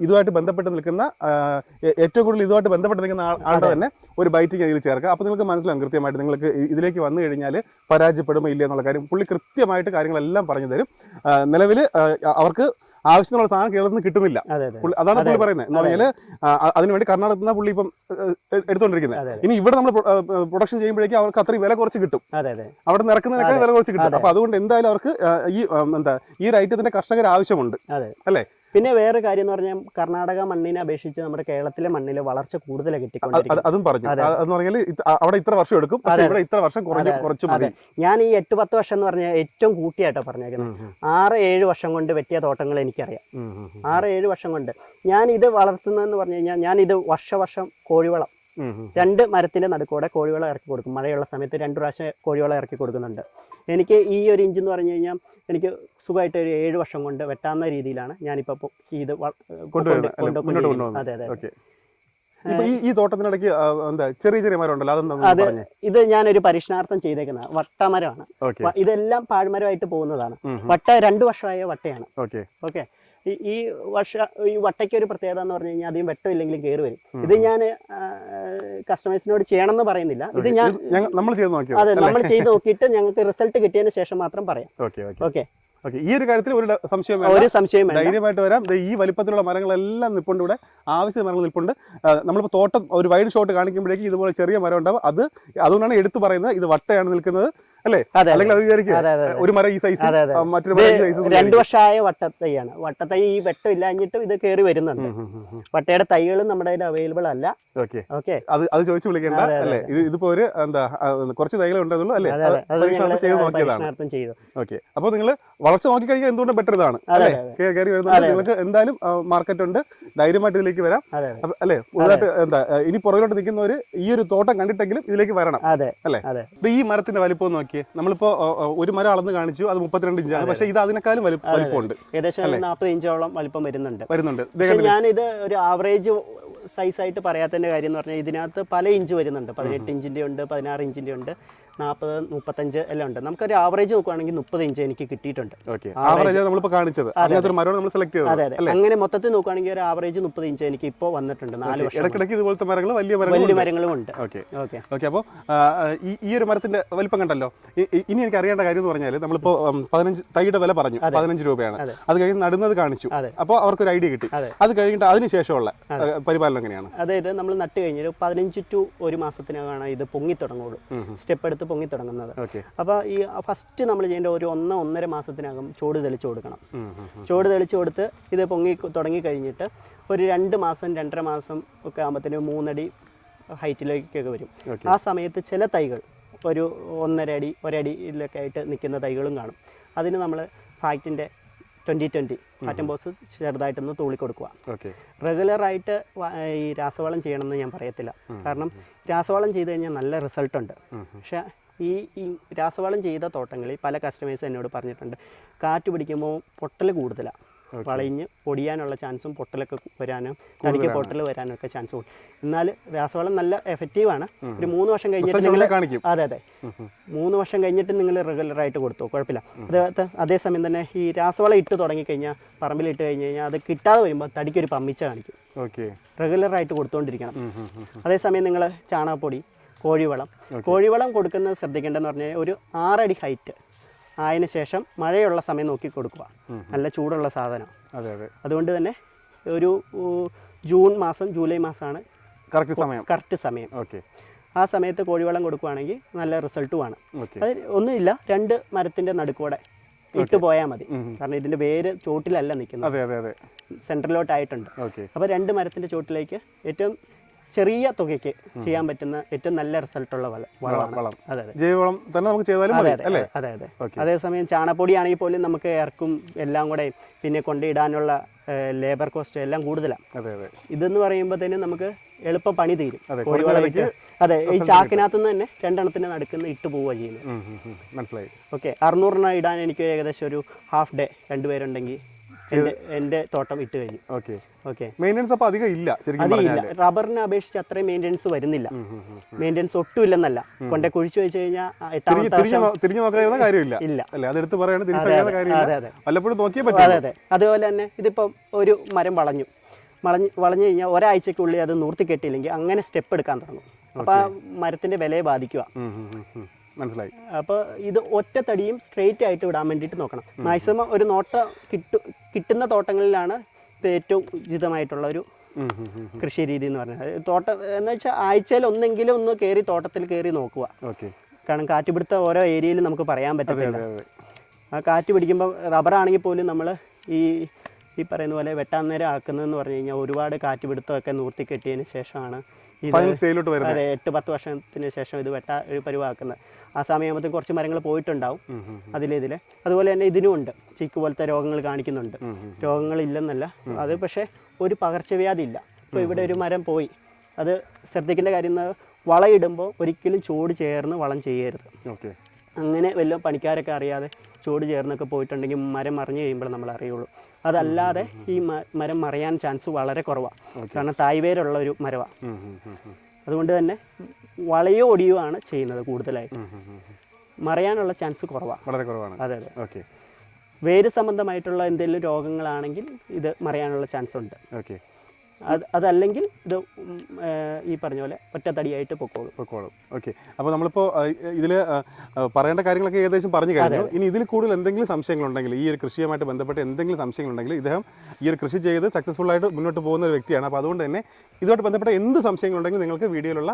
ഇതുമായിട്ട് ബന്ധപ്പെട്ട് നിൽക്കുന്ന ഏറ്റവും കൂടുതൽ ഇതുമായിട്ട് ബന്ധപ്പെട്ട് നിൽക്കുന്ന ആളുടെ തന്നെ ഒരു ബൈറ്റിക്ക് അതിൽ ചേർക്കുക അപ്പോൾ നിങ്ങൾക്ക് മനസ്സിലാവും കൃത്യമായിട്ട് നിങ്ങൾക്ക് ഇതിലേക്ക് വന്നു കഴിഞ്ഞാൽ പരാജയപ്പെടുമോ ഇല്ല എന്നുള്ള കാര്യം. പുള്ളി കൃത്യമായിട്ട് കാര്യങ്ങളെല്ലാം പറഞ്ഞു തരും. നിലവിൽ അവർക്ക് ആവശ്യത്തിനുള്ള സാധനം കേരളത്തിൽ നിന്ന് കിട്ടുന്നില്ല. അതാണ് പുള്ളി പറയുന്നത്. എന്ന്. പറഞ്ഞാൽ അതിനുവേണ്ടി കർണാടകത്തിൽ നിന്ന് പുള്ളി ഇപ്പം എടുത്തുകൊണ്ടിരിക്കുന്നത് ഇനി ഇവിടെ നമ്മൾ പ്രൊഡക്ഷൻ ചെയ്യുമ്പോഴേക്കും അവർക്ക് അത്രയും വില കുറച്ച് കിട്ടും. അവിടെ നിന്ന് വില കുറച്ച് കിട്ടും. അപ്പൊ അതുകൊണ്ട് എന്തായാലും അവർക്ക് ഈ എന്താ ഈ ഒരു ഐറ്റത്തിന്റെ കർഷകർ ആവശ്യമുണ്ട് അല്ലേ? പിന്നെ വേറെ കാര്യം എന്ന് പറഞ്ഞാൽ കർണാടക മണ്ണിനെ അപേക്ഷിച്ച് നമ്മുടെ കേരളത്തിലെ മണ്ണിൽ വളർച്ച കൂടുതൽ കിട്ടിക്കൊണ്ടിരിക്കും അതും പറഞ്ഞു. അതെന്ന് പറഞ്ഞാൽ അവിടെ ഇത്ര വർഷം എടുക്കും പക്ഷേ ഇവിടെ ഇത്ര വർഷം കുറഞ്ഞു. കുറച്ച് മതി. ഞാൻ ഈ എട്ട് പത്ത് വർഷം എന്ന് പറഞ്ഞാൽ ഏറ്റവും കൂട്ടിയായിട്ടാണ് പറഞ്ഞേക്കുന്നത്. ആറ് ഏഴ് വർഷം കൊണ്ട് വെട്ടിയ തോട്ടങ്ങൾ എനിക്കറിയാം. ആറ് ഏഴ് വർഷം കൊണ്ട്. ഞാൻ ഇത് വളർത്തുന്നതെന്ന് പറഞ്ഞു കഴിഞ്ഞാൽ ഞാൻ ഇത് വർഷവർഷം കോഴിവളം. രണ്ട് മരത്തിന്റെ നടുക്കൂടെ കോഴിവളം ഇറക്കി കൊടുക്കും. മഴയുള്ള സമയത്ത് രണ്ട് പ്രാവശ്യം കോഴിവളം ഇറക്കി കൊടുക്കുന്നുണ്ട്. എനിക്ക് ഈ ഒരു ഇഞ്ച് എന്ന് പറഞ്ഞു കഴിഞ്ഞാൽ എനിക്ക് സുഖമായിട്ട് ഒരു ഏഴ് വർഷം കൊണ്ട് വെട്ടാവുന്ന രീതിയിലാണ് ഞാനിപ്പോൾ ഇത് കൊണ്ടുവരുന്നത് അതെ അതെ ഈ ഈ തോട്ടത്തിനിടയ്ക്ക് ആ, എന്താ ചെറിയ അതെന്താ ഇത് ഞാനൊരു പരീക്ഷണാർത്ഥം ചെയ്തേക്കുന്ന വട്ടമരമാണ്. ഇതെല്ലാം പാഴ്മരമായിട്ട് പോകുന്നതാണ്. വട്ട രണ്ടു വർഷമായ വട്ടയാണ്. ഓക്കെ. ഈ വർഷ ഈ വട്ടയ്ക്ക് ഒരു പ്രത്യേകത എന്ന് പറഞ്ഞു കഴിഞ്ഞാൽ അധികം വെട്ടം ഇല്ലെങ്കിലും കയറി വരും ഇത് ഞാൻ കസ്റ്റമേഴ്സിനോട് ചെയ്യണം എന്ന് പറയുന്നില്ല. ഇത് ഞാൻ നമ്മൾ ചെയ്ത് അതെ നമ്മൾ ചെയ്ത് നോക്കിയിട്ട് ഞങ്ങൾക്ക് റിസൾട്ട് കിട്ടിയതിന് ശേഷം മാത്രം പറയാം. ഓക്കെ ഈ ഒരു കാര്യത്തിൽ ഒരു സംശയം ഒരു സംശയം ധൈര്യമായിട്ട് വരാം. ഈ വലിപ്പത്തിലുള്ള മരങ്ങളെല്ലാം നിൽപ്പുണ്ട് ഇവിടെ. ആവശ്യ മരങ്ങൾ നിൽപ്പുണ്ട് നമ്മളിപ്പോൾ തോട്ടം ഒരു വൈഡ് ഷോട്ട് കാണിക്കുമ്പോഴേക്കും ഇതുപോലെ ചെറിയ മരം ഉണ്ടാവും. അത് അതുകൊണ്ടാണ് എടുത്തു പറയുന്നത്. ഇത് വട്ടയാണ് നിൽക്കുന്നത്. അല്ലേ? അല്ലെങ്കിൽ അത് അതെ. ഒരു മരം ഈ സൈസ്. മറ്റൊരു മരം ഈ ഇത് സൈസ് രണ്ട് വർഷമായ വട്ടത്തൈയാണ്. വട്ടത്തൈ ഈ വെട്ടം ഇല്ലാഞ്ഞിട്ടും ഇത് കയറി വരുന്നുണ്ട്. വട്ടയുടെ തൈകളും നമ്മുടെ കയ്യിൽ അവൈലബിൾ അല്ല. ഓക്കെ ഓക്കെ അത് അത് ചോദിച്ചു വിളിക്കേണ്ട അല്ലേ? ഇത് ഇതിപ്പോ ഒരു എന്താ കുറച്ച് തൈകളെ ഉണ്ടായിരുന്നുള്ളൂ അല്ലേ? ചെയ്ത് നോക്കിയതാണ്. ഓക്കെ അപ്പോൾ നിങ്ങൾ വളർച്ച നോക്കിക്കഴിഞ്ഞാൽ എന്തുകൊണ്ട് ബെറ്റർ ഇതാണ് അല്ലേ? കയറി വരുന്നത്. നിങ്ങൾക്ക് എന്തായാലും മാർക്കറ്റ് ഉണ്ട്. ധൈര്യമായിട്ട് ഇതിലേക്ക് വരാം. അല്ലെ? പുതുതായിട്ട് എന്താ ഇനി പുറകിലോട്ട് നിൽക്കുന്നവര് ഈ ഒരു തോട്ടം കണ്ടിട്ടെങ്കിലും ഇതിലേക്ക് വരണം അതെ അല്ലേ? ഈ മരത്തിന്റെ വലിപ്പം നോക്കിയേ. നമ്മളിപ്പോ ഒരു മരം അളന്ന് കാണിച്ചു അത് മുപ്പത്തിരണ്ട് ഇഞ്ചാണ്. പക്ഷെ ഇത് അതിനേക്കാളും വലിപ്പ അതെ. വലിപ്പമുണ്ട്. ഏകദേശം? നാൽപ്പത് ഇഞ്ചോളം വലിപ്പം വരുന്നുണ്ട്. വരുന്നുണ്ട്. ഞാനിത് ഒരു ആവറേജ് സൈസ് ആയിട്ട് പറയാത്തതിന്റെ കാര്യം എന്ന് പറഞ്ഞാൽ ഇതിനകത്ത് പല ഇഞ്ച് വരുന്നുണ്ട്. പതിനെട്ട് ഇഞ്ചിന്റെ ഉണ്ട് പതിനാറ് ഇഞ്ചിന്റെ ഉണ്ട്. നാൽപ്പത് മുപ്പത്തഞ്ച് എല്ലാം ഉണ്ട്. നമുക്കൊരു ആവറേജ് നോക്കുവാണെങ്കിൽ മുപ്പത് ഇഞ്ച് എനിക്ക് കിട്ടിയിട്ടുണ്ട്. കാണിച്ചത്. അതെ അതെ. അങ്ങനെ മൊത്തത്തിൽ നോക്കുവാണെങ്കിൽ ഒരു ആവറേജ് മുപ്പത് ഇഞ്ച് എനിക്ക് ഇപ്പോൾ വന്നിട്ടുണ്ട്. നാല് ഇടയ്ക്കിടയ്ക്ക് ഇതുപോലത്തെ മരങ്ങൾ വലിയ വലിയ മരങ്ങളും ഉണ്ട്. ഓക്കെ ഓക്കെ ഓക്കെ അപ്പോൾ ഈ ഒരു മരത്തിന്റെ വലിപ്പം കണ്ടല്ലോ. ഇനി എനിക്ക് അറിയേണ്ട കാര്യം എന്ന് പറഞ്ഞാൽ നമ്മളിപ്പോൾ ഉം, പതിനഞ്ച് തൈയുടെ വില പറഞ്ഞു. പതിനഞ്ച് രൂപയാണ്. അതെ. കഴിഞ്ഞ് നടുന്നത് കാണിച്ചു. അപ്പോൾ അവർക്ക് ഒരു ഐഡിയ കിട്ടി. അതെ. കഴിഞ്ഞിട്ട് അതിനുശേഷമുള്ള പരിപാലനം എങ്ങനെയാണ്? അതായത് നമ്മൾ നട്ട് കഴിഞ്ഞ് ഒരു പതിനഞ്ച് ടു ഒരു മാസത്തിനകമാണ് ഇത് പൊങ്ങി തുടങ്ങുള്ളൂ. സ്റ്റെപ്പ് എടുത്ത് പൊങ്ങി തുടങ്ങുന്നത്. ഓക്കെ. അപ്പോൾ ഈ ഫസ്റ്റ് നമ്മൾ ചെയ്യേണ്ട ഒരു ഒന്ന് ഒന്നര മാസത്തിനകം ചോട് തെളിച്ചു കൊടുക്കണം. ചോട് തെളിച്ചു കൊടുത്ത് ഇത് പൊങ്ങി തുടങ്ങി കഴിഞ്ഞിട്ട് ഒരു രണ്ട് മാസം രണ്ടര മാസം ഒക്കെ ആകുമ്പോഴത്തേന് മൂന്നടി ഹൈറ്റിലേക്കൊക്കെ വരും. ആ സമയത്ത് ചില തൈകൾ ഒരു ഒന്നര അടി ഒരടിയിലൊക്കെ ആയിട്ട് നിൽക്കുന്ന തൈകളും കാണും. അതിന് നമ്മൾ ഫാക്റ്റിന്റെ ട്വന്റി ട്വന്റി ബോസ് ചെറുതായിട്ടൊന്ന് തൂളി കൊടുക്കുക. ഓക്കെ. റെഗുലറായിട്ട് ഈ രാസവളം ചെയ്യണമെന്ന് ഞാൻ പറയത്തില്ല. കാരണം രാസവളം ചെയ്ത് കഴിഞ്ഞാൽ നല്ല റിസൾട്ട് ഉണ്ട് പക്ഷേ ഈ ഈ രാസവളം ചെയ്ത തോട്ടങ്ങളിൽ പല കസ്റ്റമേഴ്സ് എന്നോട് പറഞ്ഞിട്ടുണ്ട് കാറ്റ് പിടിക്കുമ്പോൾ പൊട്ടൽ കൂടുതലാണ് വളഞ്ഞ് പൊടിയാനുള്ള ചാൻസും പൊട്ടലൊക്കെ വരാനും തടിക്ക് പൊട്ടൽ വരാനും ഒക്കെ ചാൻസ് കൂടും. എന്നാൽ രാസവളം നല്ല എഫക്റ്റീവാണ് ഒരു മൂന്ന് വർഷം കഴിഞ്ഞിട്ട് നിങ്ങൾ. അതെ അതെ. മൂന്ന് വർഷം കഴിഞ്ഞിട്ട് നിങ്ങൾ റെഗുലറായിട്ട് കൊടുത്തു? കുഴപ്പമില്ല. അതേ അതേസമയം തന്നെ ഈ രാസവളം ഇട്ട് തുടങ്ങിക്കഴിഞ്ഞാൽ പറമ്പിൽ ഇട്ട് കഴിഞ്ഞ് കഴിഞ്ഞാൽ അത് കിട്ടാതെ വരുമ്പോൾ തടിക്കൊരു പമ്മിച്ച കാണിക്കും. ഓക്കെ. റെഗുലറായിട്ട് കൊടുത്തുകൊണ്ടിരിക്കണം അതേസമയം നിങ്ങൾ ചാണകപ്പൊടി കോഴിവളം. കോഴിവളം കൊടുക്കുന്നത് ശ്രദ്ധിക്കേണ്ടതെന്ന് പറഞ്ഞാൽ ഒരു ആറടി ഹൈറ്റ് ആയതിനു ശേഷം മഴയുള്ള സമയം നോക്കി കൊടുക്കുക. നല്ല ചൂടുള്ള സാധനം. അതെ അതെ. അതുകൊണ്ട് തന്നെ ഒരു ജൂൺ മാസം ജൂലൈ മാസമാണ് കറക്റ്റ് സമയം. കറക്റ്റ് സമയം. ഓക്കെ. ആ സമയത്ത് കോഴിവളം കൊടുക്കുകയാണെങ്കിൽ നല്ല റിസൾട്ടും ആണ്. അത് ഒന്നുമില്ല രണ്ട് മരത്തിന്റെ നടുക്കൂടെ ഇട്ട് പോയാൽ മതി. കാരണം ഇതിന്റെ വേര് ചോട്ടിലല്ല നിൽക്കുന്നത്. സെൻട്രലോട്ടായിട്ടുണ്ട് അപ്പോൾ രണ്ട് മരത്തിന്റെ ചോട്ടിലേക്ക് ഏറ്റവും ചെറിയ തുകയ്ക്ക് ചെയ്യാൻ പറ്റുന്ന ഏറ്റവും നല്ല റിസൾട്ടുള്ള വല വളമാണ്. അതെ ജൈവവളം തന്നെ നമുക്ക് ചെയ്താലും അതെ അതെ അതെ അതെ. അതേസമയം ചാണപ്പൊടിയാണെങ്കിൽ പോലും നമുക്ക് ഇറക്കും എല്ലാം കൂടെ പിന്നെ കൊണ്ടിടാനുള്ള ലേബർ കോസ്റ്റ് എല്ലാം കൂടുതലാണ്. അതെ അതെ. ഇതെന്ന് പറയുമ്പോഴത്തേനും നമുക്ക് എളുപ്പം പണി തീരും. അതെ, കോഴിവളം അതെ ഈ ചാക്കിനകത്ത് നിന്ന് തന്നെ രണ്ടെണ്ണത്തിന് നടുക്കുന്ന ഇട്ട് പോവുക ചെയ്യുന്നത്. മനസ്സിലായി. ഓക്കെ അറുന്നൂറിന് ഇടാൻ എനിക്ക് ഏകദേശം ഒരു ഹാഫ് ഡേ രണ്ടുപേരുണ്ടെങ്കിൽ എന്റെ തോട്ടം ഇട്ട് കഴിഞ്ഞു. ഓക്കെ. ഓക്കെ. മെയിന്റെനൻസ് അപ്പോൾ അധികം ഇല്ല ശരിക്കും അതില്ല റബ്ബറിനെ അപേക്ഷിച്ച് അത്രയും മെയിന്റെനൻസ് വരുന്നില്ല. മെയിന്റെനൻസ് ഒട്ടും ഇല്ലെന്നല്ല കൊണ്ടേ കുഴിച്ചു വെച്ച് കഴിഞ്ഞാൽ തിരിഞ്ഞ് നോക്കാവുന്ന കാര്യമില്ല. ഇല്ല. അല്ലേ? അതെടുത്ത് പറയാണ് അതെ, തിരിച്ചറിയാവുന്ന അതെ, കാര്യമില്ല. അതെ, അതെ. വല്ലപ്പോഴും നോക്കിയേ അതെ അതെ. അതുപോലെ തന്നെ ഇതിപ്പം ഒരു മരം വളഞ്ഞു. വളഞ്ഞ് വളഞ്ഞു കഴിഞ്ഞാൽ ഒരാഴ്ചക്കുള്ളിൽ അത് നൂർത്തി കെട്ടിയില്ലെങ്കിൽ അങ്ങനെ സ്റ്റെപ്പ് എടുക്കാൻ തുടങ്ങും. അപ്പോൾ ആ മരത്തിന്റെ വിലയെ ബാധിക്കുക മനസ്സിലായി. അപ്പോൾ ഇത് ഒറ്റ തടിയും സ്ട്രെയിറ്റ് ആയിട്ട് വിടാൻ വേണ്ടിയിട്ട് നോക്കണം. മാക്സിമം ഒരു നോട്ട കിട്ടു കിട്ടുന്ന തോട്ടങ്ങളിലാണ് ഏറ്റവും ഉചിതമായിട്ടുള്ള ഒരു. കൃഷി രീതി എന്ന് പറഞ്ഞാൽ തോട്ടം എന്ന് വെച്ചാൽ ആഴ്ചയിൽ ഒന്നെങ്കിലും ഒന്ന് കയറി തോട്ടത്തിൽ കയറി നോക്കുക. ഓക്കെ. കാരണം കാറ്റുപിടുത്ത ഓരോ ഏരിയയിലും നമുക്ക് പറയാൻ പറ്റത്തില്ല. ആ കാറ്റ് പിടിക്കുമ്പോൾ റബ്ബറാണെങ്കിൽ പോലും നമ്മൾ ഈ ഈ പറയുന്ന പോലെ വെട്ടാൻ നേരം ആക്കുന്നതെന്ന് പറഞ്ഞു കഴിഞ്ഞാൽ ഒരുപാട് കാറ്റ് പിടുത്തമൊക്കെ നൂർത്തി കെട്ടിയതിന് ശേഷമാണ് അതെ എട്ട് പത്ത് വർഷത്തിന് ശേഷം ഇത് വെട്ട ഒരു പരിവാക്കുന്നത്. ആ സമയമാകുമ്പോഴത്തേക്കും കുറച്ച് മരങ്ങൾ പോയിട്ടുണ്ടാവും അതിലിതിൽ അതുപോലെ തന്നെ ഇതിനും ഉണ്ട്. ചീക്ക് പോലത്തെ രോഗങ്ങൾ കാണിക്കുന്നുണ്ട്. രോഗങ്ങൾ ഇല്ലെന്നല്ല അത് പക്ഷേ ഒരു പകർച്ചവ്യാധി ഇല്ല ഇപ്പോൾ ഇവിടെ ഒരു മരം പോയി. അത് ശ്രദ്ധിക്കേണ്ട കാര്യം എന്ന് വളയിടുമ്പോൾ ഒരിക്കലും ചൂട് ചേർന്ന് വളം ചെയ്യരുത്. ഓക്കെ. അങ്ങനെ വല്ല പണിക്കാരൊക്കെ അറിയാതെ ചൂട് ചേർന്നൊക്കെ പോയിട്ടുണ്ടെങ്കിൽ മരം മറിഞ്ഞു കഴിയുമ്പോൾ നമ്മൾ അറിയുള്ളൂ. അതല്ലാതെ ഈ മരം മറിയാൻ ചാൻസ് വളരെ കുറവാണ് കാരണം തായ്വേരുള്ള ഒരു മരമാണ് അതുകൊണ്ട് തന്നെ വളയോ ഒടിയോ ആണ് ചെയ്യുന്നത് കൂടുതലായിട്ട്. മറയാനുള്ള ചാൻസ് കുറവാണ് വളരെ കുറവാണ്. അതെ അതെ. ഓക്കെ. വേര് സംബന്ധമായിട്ടുള്ള എന്തെങ്കിലും രോഗങ്ങളാണെങ്കിൽ ഇത് മറിയാനുള്ള ചാൻസ് ഉണ്ട്. ഓക്കെ. അത് അതല്ലെങ്കിൽ ഇത് ഈ പറഞ്ഞ പോലെ ഒറ്റത്തടിയായിട്ട് പൊക്കോളും. പൊക്കോളും. ഓക്കെ. അപ്പോൾ നമ്മളിപ്പോൾ ഇതിൽ പറയേണ്ട കാര്യങ്ങളൊക്കെ ഏകദേശം പറഞ്ഞു കഴിഞ്ഞു. ഇനി ഇതിൽ കൂടുതൽ എന്തെങ്കിലും സംശയങ്ങളുണ്ടെങ്കിൽ ഈ ഒരു കൃഷിയുമായിട്ട് ബന്ധപ്പെട്ട് എന്തെങ്കിലും സംശയങ്ങളുണ്ടെങ്കിൽ ഇദ്ദേഹം ഈ ഒരു കൃഷി ചെയ്ത് സക്സസ്ഫുൾ ആയിട്ട് മുന്നോട്ട് പോകുന്ന ഒരു വ്യക്തിയാണ്. അപ്പോൾ അതുകൊണ്ട് തന്നെ ഇതുമായിട്ട് ബന്ധപ്പെട്ട എന്ത് സംശയങ്ങളുണ്ടെങ്കിൽ നിങ്ങൾക്ക് വീഡിയോയിലുള്ള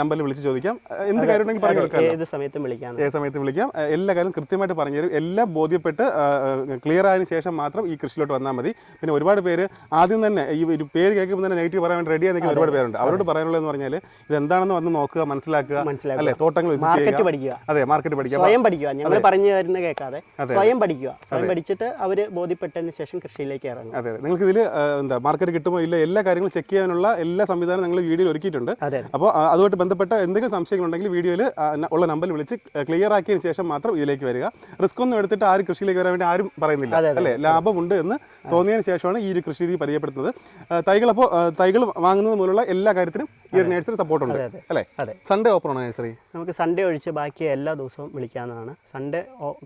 നമ്പറിൽ വിളിച്ച് ചോദിക്കാം. എന്ത് കാര്യം ഉണ്ടെങ്കിൽ പറഞ്ഞു കൊടുക്കാം. ഏത് സമയത്തും വിളിക്കാം. ഏത് സമയത്തും വിളിക്കാം. എല്ലാ കാര്യവും കൃത്യമായിട്ട് പറഞ്ഞുതരും എല്ലാം ബോധ്യപ്പെട്ട് ക്ലിയർ ആയതിനു ശേഷം മാത്രം ഈ കൃഷിയിലോട്ട് വന്നാൽ മതി. പിന്നെ ഒരുപാട് പേര് ആദ്യം തന്നെ ഈ ഒരു പേര് കേൾക്കുമ്പോൾ തന്നെ നെഗറ്റീവ് പറയാൻ വേണ്ടി റെഡി ആയി നിൽക്കുന്ന ഒരുപാട് പേരുണ്ട്. അവരോട് പറയാനുള്ളത് എന്ന് പറഞ്ഞാൽ ഇത് എന്താണെന്ന് വന്ന് നോക്കുക മനസ്സിലാക്കുക. അല്ലെ? തോട്ടങ്ങൾ വിസിറ്റ് പഠിക്കുക. അതെ മാർക്കറ്റ് പഠിക്കുക. സ്വയം പഠിക്കുക. ഞങ്ങൾ പറഞ്ഞു തരുന്ന കേൾക്കാതെ സ്വയം പഠിക്കുക. സ്വയം പഠിച്ചിട്ട് അവർ ബോധ്യപ്പെട്ടതിന് ശേഷം കൃഷിയിലേക്ക് ഇറങ്ങും അതെ നിങ്ങൾക്ക് ഇതിൽ എന്താ മാർക്കറ്റ് കിട്ടുമോ ഇല്ല എല്ലാ കാര്യങ്ങളും ചെക്ക് ചെയ്യാനുള്ള എല്ലാ സംവിധാനം നിങ്ങൾ വീഡിയോയിൽ ഒരുക്കിയിട്ടുണ്ട്. അപ്പോൾ അതുമായിട്ട് ബന്ധപ്പെട്ട എന്തെങ്കിലും സംശയങ്ങളുണ്ടെങ്കിൽ വീഡിയോയിൽ ഉള്ള നമ്പറിൽ വിളിച്ച് ക്ലിയർ ആക്കിയതിന് ശേഷം മാത്രം ഇതിലേക്ക് വരിക. റിസ്ക് ഒന്നും എടുത്തിട്ട് ആരും കൃഷിയിലേക്ക് വരാൻ വേണ്ടി ആരും പറയുന്നില്ല അല്ലെ? ലാഭമുണ്ട് എന്ന് തോന്നിയതിന് ശേഷമാണ് ഈ ഒരു കൃഷി രീതി പരിചയപ്പെടുത്തുന്നത് ആ, തൈകൾ അപ്പോൾ തൈകൾ വാങ്ങുന്നത് മൂലമുള്ള എല്ലാ കാര്യത്തിനും ഈ ഒരു നഴ്സറി സപ്പോർട്ട് ഉണ്ട്. അല്ലേ? സൺഡേ ഓപ്പൺ ആണോ നഴ്സറി നമുക്ക് സൺഡേ ഒഴിച്ച് ബാക്കി എല്ലാ ദിവസവും വിളിക്കാവുന്നതാണ്. സൺഡേ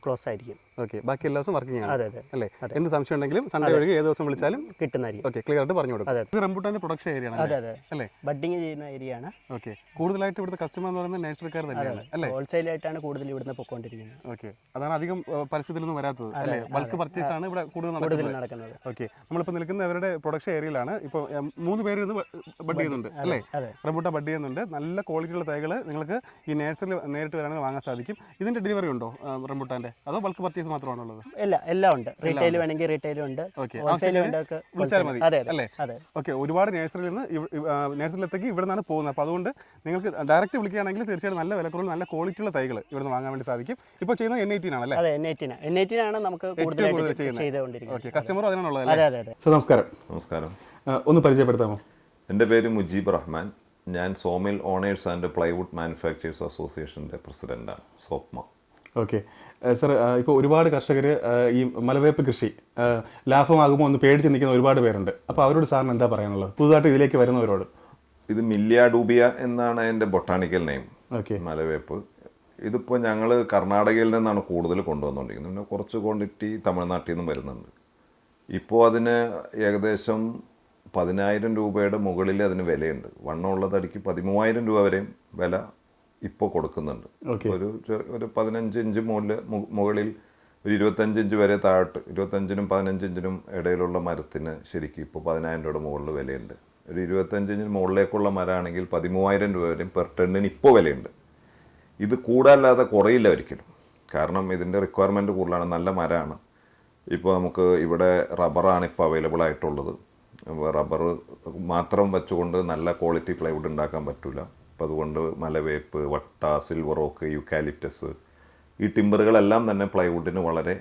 ക്ലോസ് ആയിരിക്കും. ഓക്കെ ബാക്കി എല്ലാ ദിവസവും വർക്കിംഗ് ആണ്. അതെ അതെ. അല്ലേ? എന്ത് സംശയം ഉണ്ടെങ്കിലും സൺഡേ ഒഴികെ ഏത് ദിവസം വിളിച്ചാലും കിട്ടുന്നതായിരിക്കും. ഓക്കെ ക്ലിയർ ആയിട്ട് പറഞ്ഞു കൊടുക്കും. ഇത് റംബൂട്ടാന്റെ പ്രൊഡക്ഷൻ ഏരിയ ആണ് അതെ അതെ. അല്ലേ? ബഡ്ഡിങ് ചെയ്യുന്ന ഏരിയ ആണ്. ഓക്കെ കൂടുതലായിട്ട് ഇവിടുത്തെ കസ്റ്റമർ എന്ന് പറയുന്നത് നേഴ്സറിക്കാർ തന്നെയാണ് അല്ലേ? ഹോൾസെയിൽ ആയിട്ടാണ് കൂടുതൽ ഇവിടുന്ന് പൊക്കോണ്ടിരിക്കുന്നത്. ഓക്കെ അതാണ് അധികം പരസ്യത്തിലൊന്നും വരാത്തത് അല്ലേ? ബൾക്ക് പർച്ചേസ് ആണ് ഇവിടെ കൂടുതൽ നടക്കുന്നത്. ഓക്കെ നമ്മളിപ്പോൾ നിൽക്കുന്ന അവരുടെ പ്രൊഡക്ഷൻ ഏരിയയിലാണ് ഇപ്പോൾ മൂന്ന് പേര് ഇന്ന് ബഡ് ചെയ്യുന്നുണ്ട് അല്ലേ? അതെ. റംബൂട്ടാൻ ബഡ് ചെയ്യുന്നുണ്ട്. നല്ല ക്വാളിറ്റിയുള്ള തൈകൾ നിങ്ങൾക്ക് ഈ നേഴ്സറിൽ നേരിട്ട് വരാണെങ്കിൽ വാങ്ങാൻ സാധിക്കും. ഇതിന്റെ ഡെലിവറി ഉണ്ടോ റംബൂട്ടാന്റെ അതോ ബൾക്ക് പർച്ചേസ് മാത്രമാണുള്ളത്? ഇല്ല എല്ലാം ഉണ്ട്. റീറ്റെയിൽ വേണമെങ്കിൽ റീറ്റെയിലും ഉണ്ട്. വിളിച്ചാൽ മതി. അല്ലേ? അതെ. ഓക്കെ ഒരുപാട് നേഴ്സറിയിൽ നിന്ന് നേഴ്സറിലെത്തേക്ക് ഇവിടെ നിന്നാണ് പോകുന്നത്. അപ്പോൾ അതുകൊണ്ട് നിങ്ങൾക്ക് ഡയറക്റ്റ് വിളിക്കുകയാണെങ്കിൽ തീർച്ചയായിട്ടും നല്ല വിലക്കുറവ് നല്ല ക്വാളിറ്റി ഉള്ള തൈകൾ ഇവിടെ നിന്ന് വാങ്ങാൻ വേണ്ടി സാധിക്കും. ഇപ്പോൾ ചെയ്യുന്നത് എൻ എയ്റ്റീൻ ആണല്ലേ അതെ എൻ എയ്റ്റീൻ എൻ എയ്റ്റീൻ ആണ് നമുക്ക് കൂടുതലായിട്ട് കൂടുതൽ. ചെയ്തുകൊണ്ടിരിക്കുന്നത്. ഓക്കെ കസ്റ്റമർ അതിനാണുള്ളത് അല്ലേ? അതെ അതെ സോ നമസ്കാരം. നമസ്കാരം. ഒന്ന് പരിചയപ്പെടുത്താമോ? എന്റെ പേര് മുജീബ് റഹ്മാൻ. ഞാൻ sawmill owners and plywood manufacturers അസോസിയേഷന്റെ പ്രസിഡന്റാണ് സോപ്മ. ഓക്കെ സർ ഇപ്പോൾ ഒരുപാട് കർഷകർ ഈ മലവേപ്പ് കൃഷി ലാഭമാകുമോ എന്ന് പേടിച്ച് നിൽക്കുന്ന ഒരുപാട് പേരുണ്ട്. അപ്പോൾ അവരോട് സാറിന് എന്താ പറയാനുള്ളത്? പുതുതായിട്ട് ഇതിലേക്ക് വരുന്നവരോട്. ഇത് മില്ലിയാഡൂബിയ എന്നാണ് എന്റെ ബൊട്ടാണിക്കൽ നെയിം. ഓക്കെ. മലവേപ്പ്. ഇതിപ്പോൾ ഞങ്ങൾ കർണാടകയിൽ നിന്നാണ് കൂടുതൽ കൊണ്ടുവന്നുകൊണ്ടിരിക്കുന്നത് പിന്നെ കുറച്ച് ക്വാണ്ടിറ്റി തമിഴ്നാട്ടിൽ നിന്നും വരുന്നുണ്ട്. ഇപ്പോൾ അതിന് ഏകദേശം പതിനായിരം രൂപയുടെ മുകളിൽ അതിന് വിലയുണ്ട്. വണ്ണമുള്ള തടിക്ക് പതിമൂവായിരം രൂപ വരെയും വില ഇപ്പോൾ കൊടുക്കുന്നുണ്ട്. ഒരു ഒരു പതിനഞ്ച് ഇഞ്ച് മുകളിൽ മുകളിൽ ഒരു ഇരുപത്തഞ്ച് ഇഞ്ച് വരെ താഴോട്ട് ഇരുപത്തഞ്ചിനും പതിനഞ്ച് ഇഞ്ചിനും ഇടയിലുള്ള മരത്തിന് ശരിക്കും ഇപ്പോൾ പതിനായിരം രൂപയുടെ മുകളിൽ വിലയുണ്ട്. ഒരു ഇരുപത്തഞ്ച് ഇഞ്ചിന് മുകളിലേക്കുള്ള മരമാണെങ്കിൽ പതിമൂവായിരം രൂപ വരെയും പെർ ടണ്ണിന് ഇപ്പോൾ വിലയുണ്ട്. ഇത് കൂടാല്ലാതെ കുറയില്ല ഒരിക്കലും. കാരണം ഇതിന്റെ റിക്വയർമെന്റ് കൂടുതലാണ്. നല്ല മരമാണ്. ഇപ്പോൾ നമുക്ക് ഇവിടെ റബ്ബറാണ് ഇപ്പോൾ അവൈലബിൾ ആയിട്ടുള്ളത്. റബ്ബർ മാത്രം വെച്ചുകൊണ്ട് നല്ല ക്വാളിറ്റി പ്ലൈവുഡ് ഉണ്ടാക്കാൻ പറ്റില്ല അപ്പോൾ അതുകൊണ്ട് മലവേപ്പ് വട്ട സിൽവർ ഓക്ക് യുക്കാലിപ്റ്റസ് ഈ ടിമ്പറുകളെല്ലാം തന്നെ പ്ലൈവുഡിന് വളരെ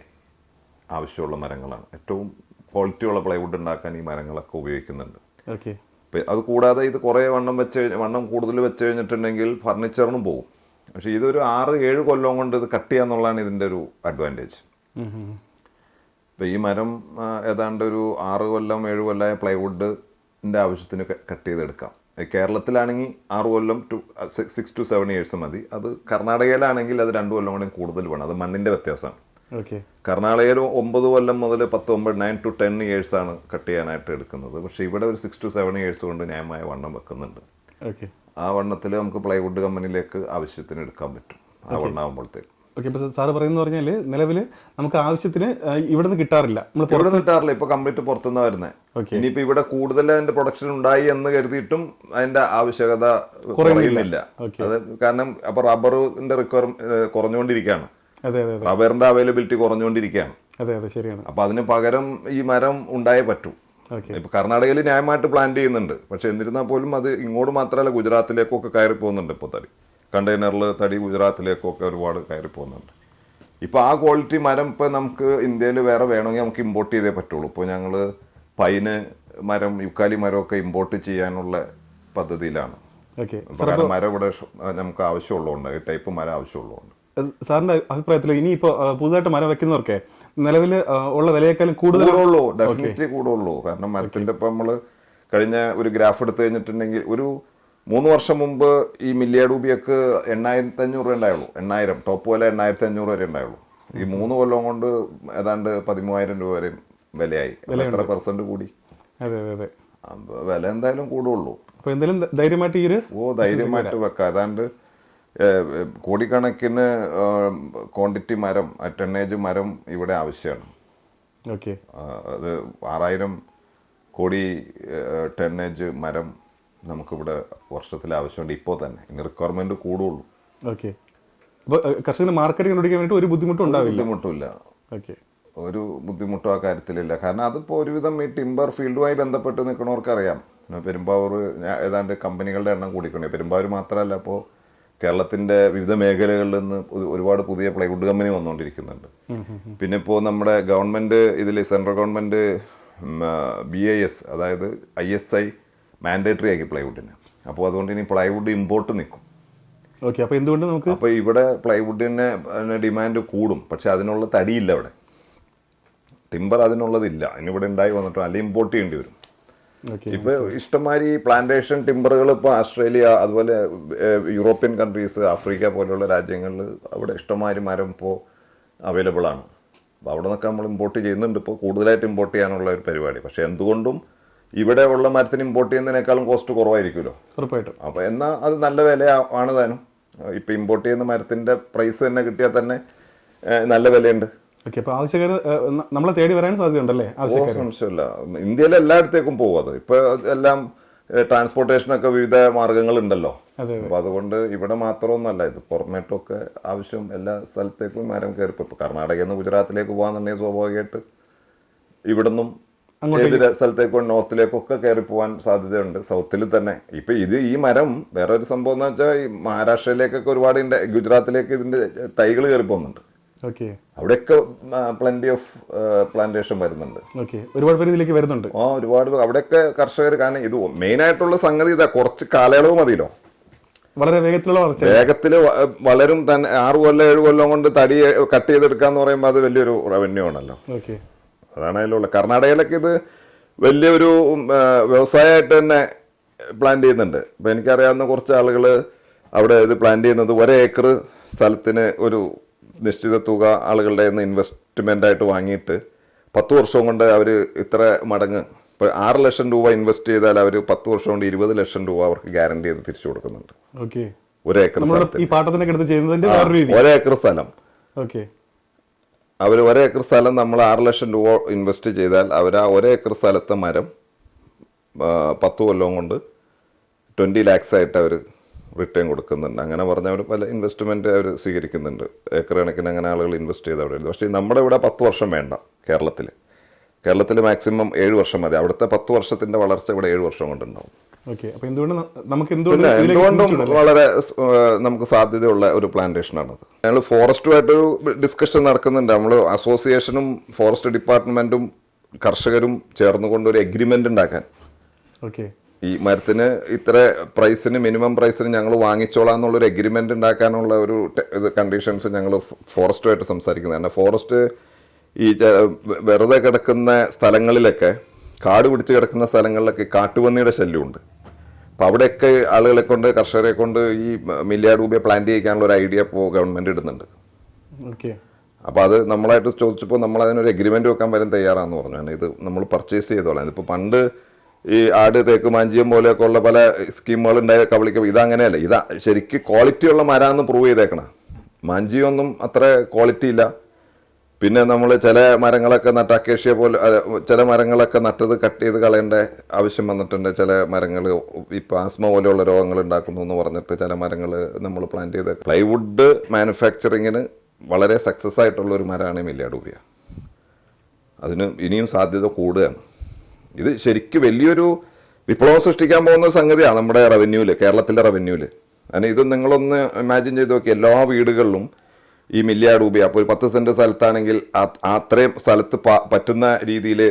ആവശ്യമുള്ള മരങ്ങളാണ്. ഏറ്റവും ക്വാളിറ്റിയുള്ള പ്ലൈവുഡ് ഉണ്ടാക്കാൻ ഈ മരങ്ങളൊക്കെ ഉപയോഗിക്കുന്നുണ്ട്. ഓക്കെ അത് കൂടാതെ ഇത് കുറേ വണ്ണം വെച്ച് വണ്ണം കൂടുതൽ വെച്ച് കഴിഞ്ഞിട്ടുണ്ടെങ്കിൽ ഫർണിച്ചറിനും പോകും. പക്ഷേ ഇതൊരു ആറ് ഏഴ് കൊല്ലം കൊണ്ട് ഇത് കട്ട് ചെയ്യാന്നുള്ളതാണ് ഇതിന്റെ ഒരു അഡ്വാന്റേജ് ഇപ്പം ഈ മരം ഏതാണ്ട് ഒരു ആറ് കൊല്ലം ഏഴ് കൊല്ലമായ പ്ലൈവുഡിന്റെ ആവശ്യത്തിന് കട്ട് ചെയ്തെടുക്കാം. കേരളത്തിലാണെങ്കിൽ ആറ് കൊല്ലം to six to seven years മതി. അത് കർണാടകയിലാണെങ്കിൽ അത് രണ്ട് കൊല്ലം കൂടെ കൂടുതൽ വേണം. അത് മണ്ണിന്റെ വ്യത്യാസമാണ്. ഓക്കെ. കർണാടകയിൽ ഒമ്പത് കൊല്ലം മുതൽ പത്ത് ഒമ്പത് നയൻ ടു ടെൻ ഇയേഴ്സ് ആണ് കട്ട് ചെയ്യാനായിട്ട് എടുക്കുന്നത്. പക്ഷേ ഇവിടെ ഒരു സിക്സ് ടു സെവൻ ഇയേഴ്സ് കൊണ്ട് ന്യായമായ വണ്ണം വെക്കുന്നുണ്ട്. ഓക്കെ. ആ വണ്ണത്തിൽ നമുക്ക് പ്ലൈവുഡ് കമ്പനിയിലേക്ക് ആവശ്യത്തിന് എടുക്കാൻ പറ്റും. ആ വണ്ണാകുമ്പോഴത്തേക്ക് ഓക്കെ ഇപ്പൊ സാറ് പറയുന്നത് പറഞ്ഞാൽ നിലവിൽ നമുക്ക് ആവശ്യത്തിന് ഇവിടെ നിന്ന് കിട്ടാറില്ല. നമ്മൾ ഇവിടെ കിട്ടാറില്ല. ഇപ്പൊ കംപ്ലീറ്റ് പുറത്തുനിന്ന് വരുന്നത് ഓക്കെ. ഇനിയിപ്പോ ഇവിടെ കൂടുതൽ അതിന്റെ പ്രൊഡക്ഷൻ ഉണ്ടായി എന്ന് കരുതിയിട്ടും അതിന്റെ ആവശ്യകത കുറയുന്നില്ല. അത് കാരണം അപ്പൊ റബ്ബറിന്റെ റിക്വയർ കുറഞ്ഞുകൊണ്ടിരിക്കുകയാണ്. റബ്ബറിന്റെ അവൈലബിലിറ്റി കുറഞ്ഞുകൊണ്ടിരിക്കുകയാണ്. അതെ അതെ ശരിയാണ്. അപ്പൊ അതിന് പകരം ഈ മരം ഉണ്ടായേ പറ്റൂ. ഇപ്പൊ കർണാടകയിൽ ന്യായമായിട്ട് പ്ലാന്റ് ചെയ്യുന്നുണ്ട്. പക്ഷെ എന്നിരുന്നാൽ പോലും അത് ഇങ്ങോട്ട് മാത്രമല്ല ഗുജറാത്തിലേക്കൊക്കെ കയറി പോകുന്നുണ്ട് ഇപ്പോൾ തടി. കണ്ടെയ്നറിൽ തടി ഗുജറാത്തിലേക്കൊക്കെ ഒരുപാട് കയറി പോകുന്നുണ്ട്. ഇപ്പോൾ ആ ക്വാളിറ്റി മരം ഇപ്പം നമുക്ക് ഇന്ത്യയിൽ വേറെ വേണമെങ്കിൽ നമുക്ക് ഇമ്പോർട്ട് ചെയ്തേ പറ്റുള്ളൂ. ഇപ്പോൾ ഞങ്ങൾ പൈന് മരം യുക്കാലി മരമൊക്കെ ഇമ്പോർട്ട് ചെയ്യാനുള്ള പദ്ധതിയിലാണ്. മരം ഇവിടെ നമുക്ക് ആവശ്യമുള്ളതുകൊണ്ട് ഈ ടൈപ്പ് മരം ആവശ്യമുള്ളതുകൊണ്ട്. സാറിന്റെ അഭിപ്രായത്തിൽ ഇനിയിപ്പോൾ പുതുതായിട്ട് മരം വെക്കുന്നവർക്ക് നിലവിൽ ഉള്ള വിലയേക്കാളും കൂടുതൽ കൂടുള്ളൂ ഡെഫിനറ്റ്ലി കൂടുള്ളൂ. കാരണം മരത്തിന്റെ ഇപ്പം നമ്മൾ കഴിഞ്ഞ ഒരു ഗ്രാഫ് എടുത്തു കഴിഞ്ഞിട്ടുണ്ടെങ്കിൽ ഒരു മൂന്ന് വർഷം മുമ്പ് ഈ മില്ലിയാഡൂബിയൊക്കെ എണ്ണായിരത്തി അഞ്ഞൂറ് രൂപ ഉണ്ടായുള്ളൂ. എണ്ണായിരം ടോപ്പ് വില എണ്ണായിരത്തി അഞ്ഞൂറ് വരെ ഉണ്ടായുള്ളൂ. ഈ മൂന്ന് കൊല്ലം കൊണ്ട് ഏതാണ്ട് പതിമൂവായിരം രൂപ വരെയും വിലയായി. എത്ര പെർസെന്റ് കൂടി? അതെ അതെ അതെ. വില എന്തായാലും കൂടുള്ളൂ. അപ്പോൾ എന്തായാലും ധൈര്യമായിട്ട് ഈ ഒരു ഓ ധൈര്യമായിട്ട് വെക്കാം. ഏതാണ്ട് കോടിക്കണക്കിന് ക്വാണ്ടിറ്റി മരം അറ്റണേജ് മരം ഇവിടെ ആവശ്യമാണ്. ഓക്കെ. അത് ആറായിരം കോടി ടെന്നേജ് മരം നമുക്കിവിടെ വർഷത്തിൽ ആവശ്യമുണ്ട് ഇപ്പോൾ തന്നെ. ഇനി റിക്വയർമെന്റ് കൂടുള്ളൂ. ഓക്കെ അപ്പോൾ കർഷകന് മാർക്കറ്റിംഗ് കണ്ടുപിടിക്കാൻ വേണ്ടി ഒരു ബുദ്ധിമുട്ടും ഉണ്ടാവില്ല? ബുദ്ധിമുട്ടില്ല ഓക്കെ ഒരു ബുദ്ധിമുട്ടും ആ കാര്യത്തിലില്ല. കാരണം അതിപ്പോൾ ഒരുവിധം ഈ ടിമ്പർ ഫീൽഡുമായി ബന്ധപ്പെട്ട് നിൽക്കുന്നവർക്ക് അറിയാം പെരുമ്പാവൂർ ഏതാണ്ട് കമ്പനികളുടെ എണ്ണം കൂടിക്കണേ പെരുമ്പാവൂർ മാത്രമല്ല അപ്പോൾ കേരളത്തിന്റെ വിവിധ മേഖലകളിൽ നിന്ന് ഒരുപാട് പുതിയ പ്ലൈവുഡ് കമ്പനി വന്നുകൊണ്ടിരിക്കുന്നുണ്ട്. പിന്നെ ഇപ്പോൾ നമ്മുടെ ഗവൺമെന്റ് ഇതിൽ central government B I S അതായത് ഐ എസ് ഐ മാൻഡേറ്ററി ആക്കി പ്ലൈവുഡിന് അപ്പോൾ അതുകൊണ്ട് ഇനി പ്ലൈവുഡ് ഇമ്പോർട്ട് നിൽക്കും. ഓക്കെ അപ്പോൾ എന്തുകൊണ്ട് നമുക്ക്? അപ്പോൾ ഇവിടെ പ്ലൈവുഡിന് ഡിമാൻഡ് കൂടും. പക്ഷേ അതിനുള്ള തടിയില്ല അവിടെ. ടിമ്പർ അതിനുള്ളതില്ല. ഇവിടെ ഉണ്ടായി വന്നിട്ട് അല്ലെങ്കിൽ ഇമ്പോർട്ട് ചെയ്യേണ്ടി വരും. ഇപ്പൊ ഇഷ്ടമാതിരി പ്ലാന്റേഷൻ ടിമ്പറുകൾ ഇപ്പൊ ആസ്ട്രേലിയ അതുപോലെ യൂറോപ്യൻ കൺട്രീസ് ആഫ്രിക്ക പോലെയുള്ള രാജ്യങ്ങളിൽ അവിടെ ഇഷ്ടമാതിരി മരം ഇപ്പോൾ അവൈലബിൾ ആണ്. അപ്പോൾ അവിടെ നിന്നൊക്കെ നമ്മൾ ഇമ്പോർട്ട് ചെയ്യുന്നുണ്ട്. ഇപ്പോൾ കൂടുതലായിട്ട് ഇമ്പോർട്ട് ചെയ്യാനുള്ള ഒരു പരിപാടി. പക്ഷേ എന്തുകൊണ്ടും ഇവിടെ ഉള്ള മരത്തിന് ഇമ്പോർട്ട് ചെയ്യുന്നതിനേക്കാളും കോസ്റ്റ് കുറവായിരിക്കുമല്ലോ. ഉറപ്പായിട്ടും. അപ്പോൾ എന്നാൽ അത് നല്ല വില ആണ് താനും. ഇപ്പൊ ഇമ്പോർട്ട് ചെയ്യുന്ന മരത്തിന്റെ പ്രൈസ് തന്നെ കിട്ടിയാൽ തന്നെ നല്ല വിലയുണ്ട്. ഓക്കെ അപ്പൊ ആവശ്യക്കാർ നമ്മളെ തേടി വരാൻ സാധ്യതയുണ്ടല്ലേ സംശയമില്ല. ഇന്ത്യയിലെ എല്ലായിടത്തേക്കും പോകും അത്. ഇപ്പൊ എല്ലാം ട്രാൻസ്പോർട്ടേഷനൊക്കെ വിവിധ മാർഗങ്ങളുണ്ടല്ലോ. ഉണ്ടല്ലോ അപ്പൊ അതുകൊണ്ട് ഇവിടെ മാത്രമൊന്നല്ല ഇത് പുറമേട്ടൊക്കെ ആവശ്യം എല്ലാ സ്ഥലത്തേക്കും മരം കയറി ഇപ്പൊ കർണാടകയിൽ നിന്ന് ഗുജറാത്തിലേക്ക് പോകാന്നുണ്ടെങ്കിൽ സ്വാഭാവികമായിട്ട് ഇവിടുന്നും ഏത് സ്ഥലത്തേക്കോ നോർത്തിലേക്കൊക്കെ കയറി പോകാൻ സാധ്യതയുണ്ട്. സൗത്തിൽ തന്നെ. ഇപ്പൊ ഇത് ഈ മരം വേറെ ഒരു സംഭവം എന്ന് വെച്ചാൽ ഈ മഹാരാഷ്ട്രയിലേക്കൊക്കെ ഒരുപാട് ഇതിന്റെ ഗുജറാത്തിലേക്ക് ഇതിന്റെ തൈകൾ കയറി പോകുന്നുണ്ട് ഓക്കെ. അവിടെയൊക്കെ പ്ലന്റി ഓഫ് പ്ലാന്റേഷൻ വരുന്നുണ്ട്. ഒരുപാട് പേര് ഇതിലേക്ക് വരുന്നുണ്ട്. ആ ഒരുപാട് അവിടെയൊക്കെ കർഷകർ കാരണം ഇത് മെയിൻ ആയിട്ടുള്ള സംഗതി ഇതാ കുറച്ച് കാലയളവ് മതിയല്ലോ. വളരെ വേഗത്തിലുള്ള വളർച്ച. വേഗത്തിൽ വളരും തന്നെ ആറ് കൊല്ലം ഏഴ് കൊല്ലം കൊണ്ട് തടി കട്ട് ചെയ്തെടുക്കാന്ന് പറയുമ്പോൾ അത് വലിയൊരു റവന്യൂ ആണല്ലോ. ഓക്കെ. അതാണ് അതിലുള്ള കർണാടകയിലൊക്കെ ഇത് വലിയൊരു വ്യവസായമായിട്ട് തന്നെ പ്ലാൻ ചെയ്യുന്നുണ്ട്. ഇപ്പം എനിക്കറിയാവുന്ന കുറച്ച് ആളുകൾ അവിടെ ഇത് പ്ലാൻ ചെയ്യുന്നത് ഒരേ ഏക്കർ സ്ഥലത്തിന് ഒരു നിശ്ചിത തുക ആളുകളുടെ നിന്ന് ഇൻവെസ്റ്റ്മെന്റായിട്ട് വാങ്ങിയിട്ട് പത്ത് വർഷം കൊണ്ട് അവർ ഇത്ര മടങ്ങ് ഇപ്പോൾ ആറ് ലക്ഷം രൂപ ഇൻവെസ്റ്റ് ചെയ്താൽ അവർ പത്ത് വർഷം കൊണ്ട് ഇരുപത് ലക്ഷം രൂപ അവർക്ക് ഗ്യാരണ്ടി ചെയ്ത് തിരിച്ചു കൊടുക്കുന്നുണ്ട്. ഒരേക്കർ സ്ഥലം. ഒരേക്കർ നമ്മൾ രീതി ഒരേ ഏക്കർ സ്ഥലം അവർ നമ്മൾ ആറ് ലക്ഷം രൂപ ഇൻവെസ്റ്റ് ചെയ്താൽ അവർ ആ ഒരേക്കർ സ്ഥലത്തെ മരം പത്ത് കൊല്ലം കൊണ്ട് ട്വന്റി ലാക്സ് ആയിട്ട് അവർ റിട്ടേൺ കൊടുക്കുന്നുണ്ട്. അങ്ങനെ പറഞ്ഞാൽ അവർ പല ഇൻവെസ്റ്റ്മെന്റ് അവർ സ്വീകരിക്കുന്നുണ്ട്. ഏക്കർ കണക്കിന് അങ്ങനെ ആളുകൾ ഇൻവെസ്റ്റ് ചെയ്ത് അവിടെ പക്ഷേ നമ്മുടെ ഇവിടെ പത്ത് വർഷം വേണ്ട കേരളത്തിൽ. കേരളത്തിൽ മാക്സിമം ഏഴ് വർഷം മതി. അവിടുത്തെ പത്ത് വർഷത്തിന്റെ വളർച്ച ഇവിടെ ഏഴ് വർഷം കൊണ്ടുണ്ടാവും. ഓക്കെ അപ്പൊ എന്തുകൊണ്ട് നമുക്ക് എന്തുകൊണ്ട് എന്തുകൊണ്ടും വളരെ നമുക്ക് സാധ്യതയുള്ള ഒരു പ്ലാന്റേഷനാണത് ഞങ്ങൾ ഫോറസ്റ്റുമായിട്ടൊരു ഡിസ്കഷൻ നടക്കുന്നുണ്ട്. നമ്മൾ അസോസിയേഷനും ഫോറസ്റ്റ് ഡിപ്പാർട്ട്മെന്റും കർഷകരും ചേർന്നുകൊണ്ട് ഒരു എഗ്രിമെന്റ് ഉണ്ടാക്കാൻ. ഓക്കെ ഈ മരത്തിന് ഇത്ര പ്രൈസിന് മിനിമം പ്രൈസിന് ഞങ്ങൾ വാങ്ങിച്ചോളാം എന്നുള്ളൊരു എഗ്രിമെന്റ് ഉണ്ടാക്കാനുള്ള ഒരു ഇത് കണ്ടീഷൻസ് ഞങ്ങൾ ഫോറസ്റ്റുമായിട്ട് സംസാരിക്കുന്നത് കാരണം ഫോറസ്റ്റ് ഈ വെറുതെ കിടക്കുന്ന സ്ഥലങ്ങളിലൊക്കെ കാട് പിടിച്ച് കിടക്കുന്ന സ്ഥലങ്ങളിലൊക്കെ കാട്ടുപന്നിയുടെ ശല്യമുണ്ട്. അപ്പോൾ അവിടെയൊക്കെ ആളുകളെ കൊണ്ട് കർഷകരെ കൊണ്ട് ഈ മില്ലിയാർഡ് രൂപയെ പ്ലാന്റ് ചെയ്യിക്കാനുള്ള ഒരു ഐഡിയ ഇപ്പോൾ ഗവൺമെന്റ് ഇടുന്നുണ്ട്. ഓക്കെ അപ്പോൾ അത് നമ്മളായിട്ട് ചോദിച്ചപ്പോൾ നമ്മൾ അതിനൊരു എഗ്രിമെന്റ് വെക്കാൻ വരും തയ്യാറാണെന്ന് പറഞ്ഞു. കാരണം ഇത് നമ്മൾ പർച്ചേസ് ചെയ്തോളാം. ഇതിപ്പോൾ പണ്ട് ഈ ആട് തേക്ക് മാഞ്ചിയം പോലെയൊക്കെ ഉള്ള പല സ്കീമുകൾ ഉണ്ടായ കബളിക്ക ഇതങ്ങനെയല്ല. ഇതാ ശരിക്ക് ക്വാളിറ്റി ഉള്ള മരാന്ന് പ്രൂവ് ചെയ്തേക്കണം. മാഞ്ചിയൊന്നും അത്ര ക്വാളിറ്റി ഇല്ല. പിന്നെ നമ്മൾ ചില മരങ്ങളൊക്കെ നട്ട് അക്കേഷ്യ പോലെ ചില മരങ്ങളൊക്കെ നട്ടത് കട്ട് ചെയ്ത് കളയേണ്ട ആവശ്യം വന്നിട്ടുണ്ട്. ചില മരങ്ങൾ ഇപ്പം ആസ്മ പോലെയുള്ള രോഗങ്ങൾ ഉണ്ടാക്കുന്നു എന്ന് പറഞ്ഞിട്ട് ചില മരങ്ങൾ നമ്മൾ പ്ലാന്റ് ചെയ്ത് പ്ലൈവുഡ് മാനുഫാക്ചറിങ്ങിന് വളരെ സക്സസ് ആയിട്ടുള്ള ഒരു മരമാണ് മില്ലിയാഡൂബിയ അതിന് ഇനിയും സാധ്യത കൂടുകയാണ്. ഇത് ശരിക്കും വലിയൊരു വിപ്ലവം സൃഷ്ടിക്കാൻ പോകുന്ന സംഗതിയാണ് നമ്മുടെ റവന്യൂൽ കേരളത്തിലെ റവന്യൂൽ അതിന് ഇത് നിങ്ങളൊന്ന് ഇമാജിൻ ചെയ്ത് നോക്കി. എല്ലാ വീടുകളിലും ഈ മില്ലിയാർഡ് രൂപ. അപ്പോൾ ഒരു പത്ത് സെന്റ് സ്ഥലത്താണെങ്കിൽ അത്രയും സ്ഥലത്ത് പറ്റുന്ന രീതിയിൽ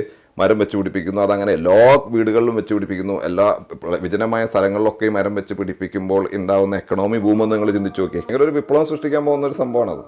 മരം വെച്ച് പിടിപ്പിക്കുന്നു. അതങ്ങനെ എല്ലാ വീടുകളിലും വെച്ച് പിടിപ്പിക്കുന്നു. എല്ലാ വിജനമായ സ്ഥലങ്ങളിലൊക്കെ മരം വെച്ച് പിടിപ്പിക്കുമ്പോൾ ഉണ്ടാവുന്ന എക്കണോമി ഭൂമെന്ന് നിങ്ങൾ ചിന്തിച്ചു നോക്കി ഒരു വിപ്ലവം സൃഷ്ടിക്കാൻ പോകുന്ന ഒരു സംഭവമാണത്.